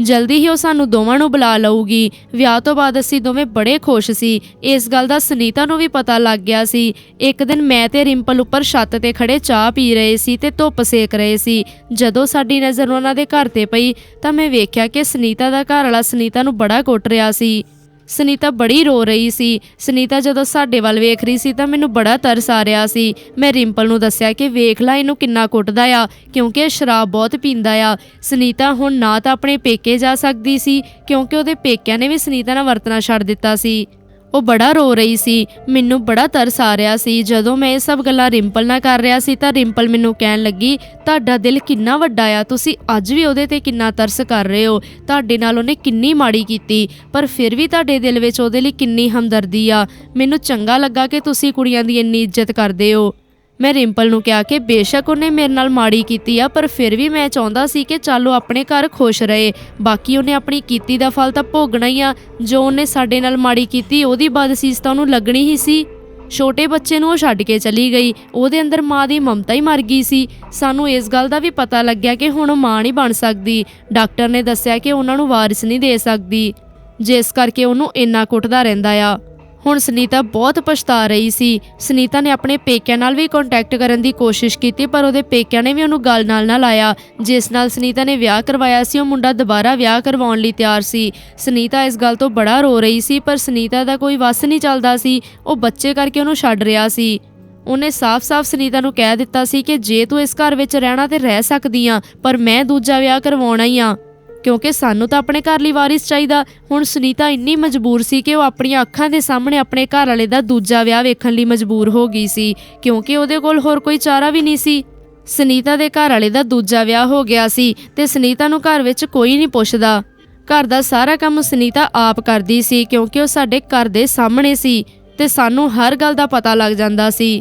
ਜਲਦੀ ਹੀ ਉਹ ਸਾਨੂੰ ਦੋਵਾਂ ਨੂੰ ਬੁਲਾ ਲਊਗੀ। ਵਿਆਹ ਤੋਂ ਬਾਅਦ ਅਸੀਂ ਦੋਵੇਂ ਬੜੇ ਖੁਸ਼ ਸੀ। ਇਸ ਗੱਲ ਦਾ ਸੁਨੀਤਾ ਨੂੰ ਵੀ ਪਤਾ ਲੱਗ ਗਿਆ ਸੀ। ਇੱਕ ਦਿਨ ਮੈਂ ਤੇ ਰਿੰਪਲ ਉੱਪਰ ਛੱਤ ਤੇ ਖੜੇ ਚਾਹ ਪੀ ਰਹੇ ਸੀ ਤੇ ਧੁੱਪ ਸੇਕ ਰਹੇ ਸੀ। ਜਦੋਂ ਸਾਡੀ ਨਜ਼ਰ ਉਹਨਾਂ ਦੇ ਘਰ ਤੇ ਪਈ ਤਾਂ ਮੈਂ ਵੇਖਿਆ ਕਿ ਸੁਨੀਤਾ ਦਾ ਘਰ ਵਾਲਾ ਸੁਨੀਤਾ ਨੂੰ ਬੜਾ ਕੁੱਟ ਰਿਹਾ ਸੀ। ਸੁਨੀਤਾ ਬੜੀ ਰੋ ਰਹੀ ਸੀ। ਸੁਨੀਤਾ ਜਦੋਂ ਸਾਡੇ ਵੱਲ ਵੇਖ ਰਹੀ ਸੀ ਤਾਂ ਮੈਨੂੰ ਬੜਾ ਤਰਸ ਆ ਰਿਹਾ ਸੀ। ਮੈਂ ਰਿੰਪਲ ਨੂੰ ਦੱਸਿਆ ਕਿ ਵੇਖ ਲੈ ਇਹਨੂੰ ਕਿੰਨਾ ਕੁੱਟਦਾ ਆ, ਕਿਉਂਕਿ ਇਹ ਸ਼ਰਾਬ ਬਹੁਤ ਪੀਂਦਾ ਆ। ਸੁਨੀਤਾ ਹੁਣ ਨਾ ਤਾਂ ਆਪਣੇ ਪੇਕੇ ਜਾ ਸਕਦੀ ਸੀ, ਕਿਉਂਕਿ ਉਹਦੇ ਪੇਕਿਆਂ ਨੇ ਵੀ ਸੁਨੀਤਾ ਨਾਲ ਵਰਤਣਾ ਛੱਡ ਦਿੱਤਾ ਸੀ। ਉਹ ਬੜਾ ਰੋ ਰਹੀ ਸੀ, ਮੈਨੂੰ ਬੜਾ ਤਰਸ ਆ ਰਿਹਾ ਸੀ। ਜਦੋਂ ਮੈਂ ਇਹ ਸਭ ਗੱਲਾਂ ਰਿੰਪਲ ਨਾਲ ਕਰ ਰਿਹਾ ਸੀ ਤਾਂ ਰਿੰਪਲ ਮੈਨੂੰ ਕਹਿਣ ਲੱਗੀ, ਤੁਹਾਡਾ ਦਿਲ ਕਿੰਨਾ ਵੱਡਾ ਆ, ਤੁਸੀਂ ਅੱਜ ਵੀ ਉਹਦੇ ਤੇ ਕਿੰਨਾ ਤਰਸ ਕਰ ਰਹੇ ਹੋ। ਤੁਹਾਡੇ ਨਾਲ ਉਹਨੇ ਕਿੰਨੀ ਮਾੜੀ ਕੀਤੀ, ਪਰ ਫਿਰ ਵੀ ਤੁਹਾਡੇ ਦਿਲ ਵਿੱਚ ਉਹਦੇ ਲਈ ਕਿੰਨੀ ਹਮਦਰਦੀ ਆ। ਮੈਨੂੰ ਚੰਗਾ ਲੱਗਾ ਕਿ ਤੁਸੀਂ ਕੁੜੀਆਂ ਦੀ ਇੰਨੀ ਇੱਜ਼ਤ ਕਰਦੇ ਹੋ। ਮੈਂ ਰਿੰਪਲ ਨੂੰ ਕਿਹਾ ਕਿ ਬੇਸ਼ੱਕ ਉਹਨੇ ਮੇਰੇ ਨਾਲ ਮਾੜੀ ਕੀਤੀ ਆ, ਪਰ ਫਿਰ ਵੀ ਮੈਂ ਚਾਹੁੰਦਾ ਸੀ ਕਿ ਚੱਲ ਉਹ ਆਪਣੇ ਘਰ ਖੁਸ਼ ਰਹੇ। ਬਾਕੀ ਉਹਨੇ ਆਪਣੀ ਕੀਤੀ ਦਾ ਫਲ ਤਾਂ ਭੋਗਣਾ ਹੀ ਆ। ਜੋ ਉਹਨੇ ਸਾਡੇ ਨਾਲ ਮਾੜੀ ਕੀਤੀ, ਉਹਦੀ ਬਦਸੀਸ ਤਾਂ ਉਹਨੂੰ ਲੱਗਣੀ ਹੀ ਸੀ। ਛੋਟੇ ਬੱਚੇ ਨੂੰ ਉਹ ਛੱਡ ਕੇ ਚਲੀ ਗਈ। ਉਹਦੇ ਅੰਦਰ ਮਾਂ ਦੀ ਮਮਤਾ ਹੀ ਮਰ ਗਈ ਸੀ। ਸਾਨੂੰ ਇਸ ਗੱਲ ਦਾ ਵੀ ਪਤਾ ਲੱਗਿਆ ਕਿ ਹੁਣ ਮਾਂ ਨਹੀਂ ਬਣ ਸਕਦੀ। ਡਾਕਟਰ ਨੇ ਦੱਸਿਆ ਕਿ ਉਹਨਾਂ ਨੂੰ ਵਾਰਿਸ ਨਹੀਂ ਦੇ ਸਕਦੀ, ਜਿਸ ਕਰਕੇ ਉਹਨੂੰ ਇੰਨਾ ਕੁੱਟਦਾ ਰਹਿੰਦਾ ਆ। ਹੁਣ ਸੁਨੀਤਾ ਬਹੁਤ ਪਛਤਾ ਰਹੀ ਸੀ। ਸੁਨੀਤਾ ਨੇ ਆਪਣੇ ਪੇਕਿਆਂ ਨਾਲ ਵੀ ਕੰਟੈਕਟ ਕਰਨ ਦੀ ਕੋਸ਼ਿਸ਼ ਕੀਤੀ, ਪਰ ਉਹਦੇ ਪੇਕਿਆਂ ਨੇ ਵੀ ਉਹਨੂੰ ਗੱਲ ਨਾਲ ਨਾ ਲਾਇਆ। ਜਿਸ ਨਾਲ ਸੁਨੀਤਾ ਨੇ ਵਿਆਹ ਕਰਵਾਇਆ ਸੀ, ਉਹ ਮੁੰਡਾ ਦੁਬਾਰਾ ਵਿਆਹ ਕਰਵਾਉਣ ਲਈ ਤਿਆਰ ਸੀ। ਸੁਨੀਤਾ ਇਸ ਗੱਲ ਤੋਂ ਬੜਾ ਰੋ ਰਹੀ ਸੀ, ਪਰ ਸੁਨੀਤਾ ਦਾ ਕੋਈ ਵਸ ਨਹੀਂ ਚੱਲਦਾ ਸੀ। ਉਹ ਬੱਚੇ ਕਰਕੇ ਉਹਨੂੰ ਛੱਡ ਰਿਹਾ ਸੀ। ਉਹਨੇ ਸਾਫ਼-ਸਾਫ਼ ਸੁਨੀਤਾ ਨੂੰ ਕਹਿ ਦਿੱਤਾ ਸੀ ਕਿ ਜੇ ਤੂੰ ਇਸ ਘਰ ਵਿੱਚ ਰਹਿਣਾ ਤੇ ਰਹਿ ਸਕਦੀ ਆ, ਪਰ ਮੈਂ ਦੂਜਾ ਵਿਆਹ ਕਰਵਾਉਣਾ ਹੀ ਆ। ਕਿਉਂਕਿ ਸਾਨੂੰ ਤਾਂ ਆਪਣੇ ਘਰ ਲਈ ਵਾਰਿਸ ਚਾਹੀਦਾ। ਹੁਣ ਸੁਨੀਤਾ ਇੰਨੀ ਮਜਬੂਰ ਸੀ ਕਿ ਉਹ ਆਪਣੀਆਂ ਅੱਖਾਂ ਦੇ ਸਾਹਮਣੇ ਆਪਣੇ ਘਰ ਵਾਲੇ ਦਾ ਦੂਜਾ ਵਿਆਹ ਵੇਖਣ ਲਈ ਮਜਬੂਰ ਹੋ ਗਈ ਸੀ, ਕਿਉਂਕਿ ਉਹਦੇ ਕੋਲ ਹੋਰ ਕੋਈ ਚਾਰਾ ਵੀ ਨਹੀਂ ਸੀ। ਸੁਨੀਤਾ ਦੇ ਘਰ ਵਾਲੇ ਦਾ ਦੂਜਾ ਵਿਆਹ ਹੋ ਗਿਆ ਸੀ ਤੇ ਸੁਨੀਤਾ ਨੂੰ ਘਰ ਵਿੱਚ ਕੋਈ ਨਹੀਂ ਪੁੱਛਦਾ। ਘਰ ਦਾ ਸਾਰਾ ਕੰਮ ਸੁਨੀਤਾ ਆਪ ਕਰਦੀ ਸੀ, ਕਿਉਂਕਿ ਉਹ ਸਾਡੇ ਘਰ ਦੇ ਸਾਹਮਣੇ ਸੀ ਤੇ ਸਾਨੂੰ ਹਰ ਗੱਲ ਦਾ ਪਤਾ ਲੱਗ ਜਾਂਦਾ ਸੀ।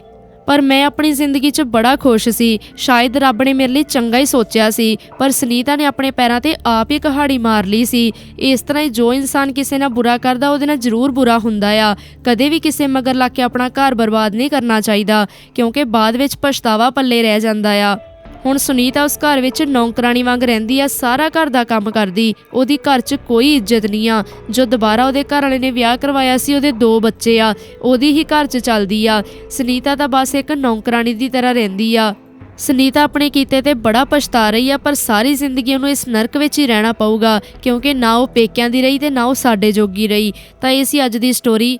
ਪਰ ਮੈਂ ਆਪਣੀ ਜ਼ਿੰਦਗੀ 'ਚ ਬੜਾ ਖੁਸ਼ ਸੀ। ਸ਼ਾਇਦ ਰੱਬ ਨੇ ਮੇਰੇ ਲਈ ਚੰਗਾ ਹੀ ਸੋਚਿਆ ਸੀ, ਪਰ ਸੁਨੀਤਾ ਨੇ ਆਪਣੇ ਪੈਰਾਂ ਤੇ ਆਪ ਹੀ ਕਹਾੜੀ ਮਾਰ ਲਈ ਸੀ। ਇਸ ਤਰ੍ਹਾਂ ਹੀ ਜੋ ਇਨਸਾਨ ਕਿਸੇ ਨਾਲ ਬੁਰਾ ਕਰਦਾ, ਉਹਦੇ ਨਾਲ ਜ਼ਰੂਰ ਬੁਰਾ ਹੁੰਦਾ ਆ। ਕਦੇ ਵੀ ਕਿਸੇ ਮਗਰ ਲੱਗ ਕੇ ਆਪਣਾ ਘਰ ਬਰਬਾਦ ਨਹੀਂ ਕਰਨਾ ਚਾਹੀਦਾ, ਕਿਉਂਕਿ ਬਾਅਦ ਵਿੱਚ ਪਛਤਾਵਾ ਪੱਲੇ ਰਹਿ ਜਾਂਦਾ ਆ। ਹੁਣ ਸੁਨੀਤਾ ਉਸ ਘਰ ਵਿੱਚ ਨੌਕਰਾਨੀ ਵਾਂਗ ਰਹਿੰਦੀ ਆ, ਸਾਰਾ ਘਰ ਦਾ ਕੰਮ ਕਰਦੀ। ਉਹਦੀ ਘਰ 'ਚ ਕੋਈ ਇੱਜ਼ਤ ਨਹੀਂ ਆ। ਜੋ ਦੁਬਾਰਾ ਉਹਦੇ ਘਰ ਵਾਲੇ ਨੇ ਵਿਆਹ ਕਰਵਾਇਆ ਸੀ, ਉਹਦੇ ਦੋ ਬੱਚੇ ਆ। ਉਹਦੀ ਹੀ ਘਰ 'ਚ ਚੱਲਦੀ ਆ। ਸੁਨੀਤਾ ਤਾਂ ਬਸ ਇੱਕ ਨੌਕਰਾਨੀ ਦੀ ਤਰ੍ਹਾਂ ਰਹਿੰਦੀ ਆ। ਸੁਨੀਤਾ ਆਪਣੇ ਕੀਤੇ ਤੇ ਬੜਾ ਪਛਤਾ ਰਹੀ ਆ, ਪਰ ਸਾਰੀ ਜ਼ਿੰਦਗੀ ਉਹਨੂੰ ਇਸ ਨਰਕ ਵਿੱਚ ਹੀ ਰਹਿਣਾ ਪਊਗਾ, ਕਿਉਂਕਿ ਨਾ ਉਹ ਪੇਕਿਆਂ ਦੀ ਰਹੀ ਤੇ ਨਾ ਉਹ ਸਾਡੇ ਜੋਗੀ ਰਹੀ। ਤਾਂ ਇਹ ਸੀ ਅੱਜ ਦੀ ਸਟੋਰੀ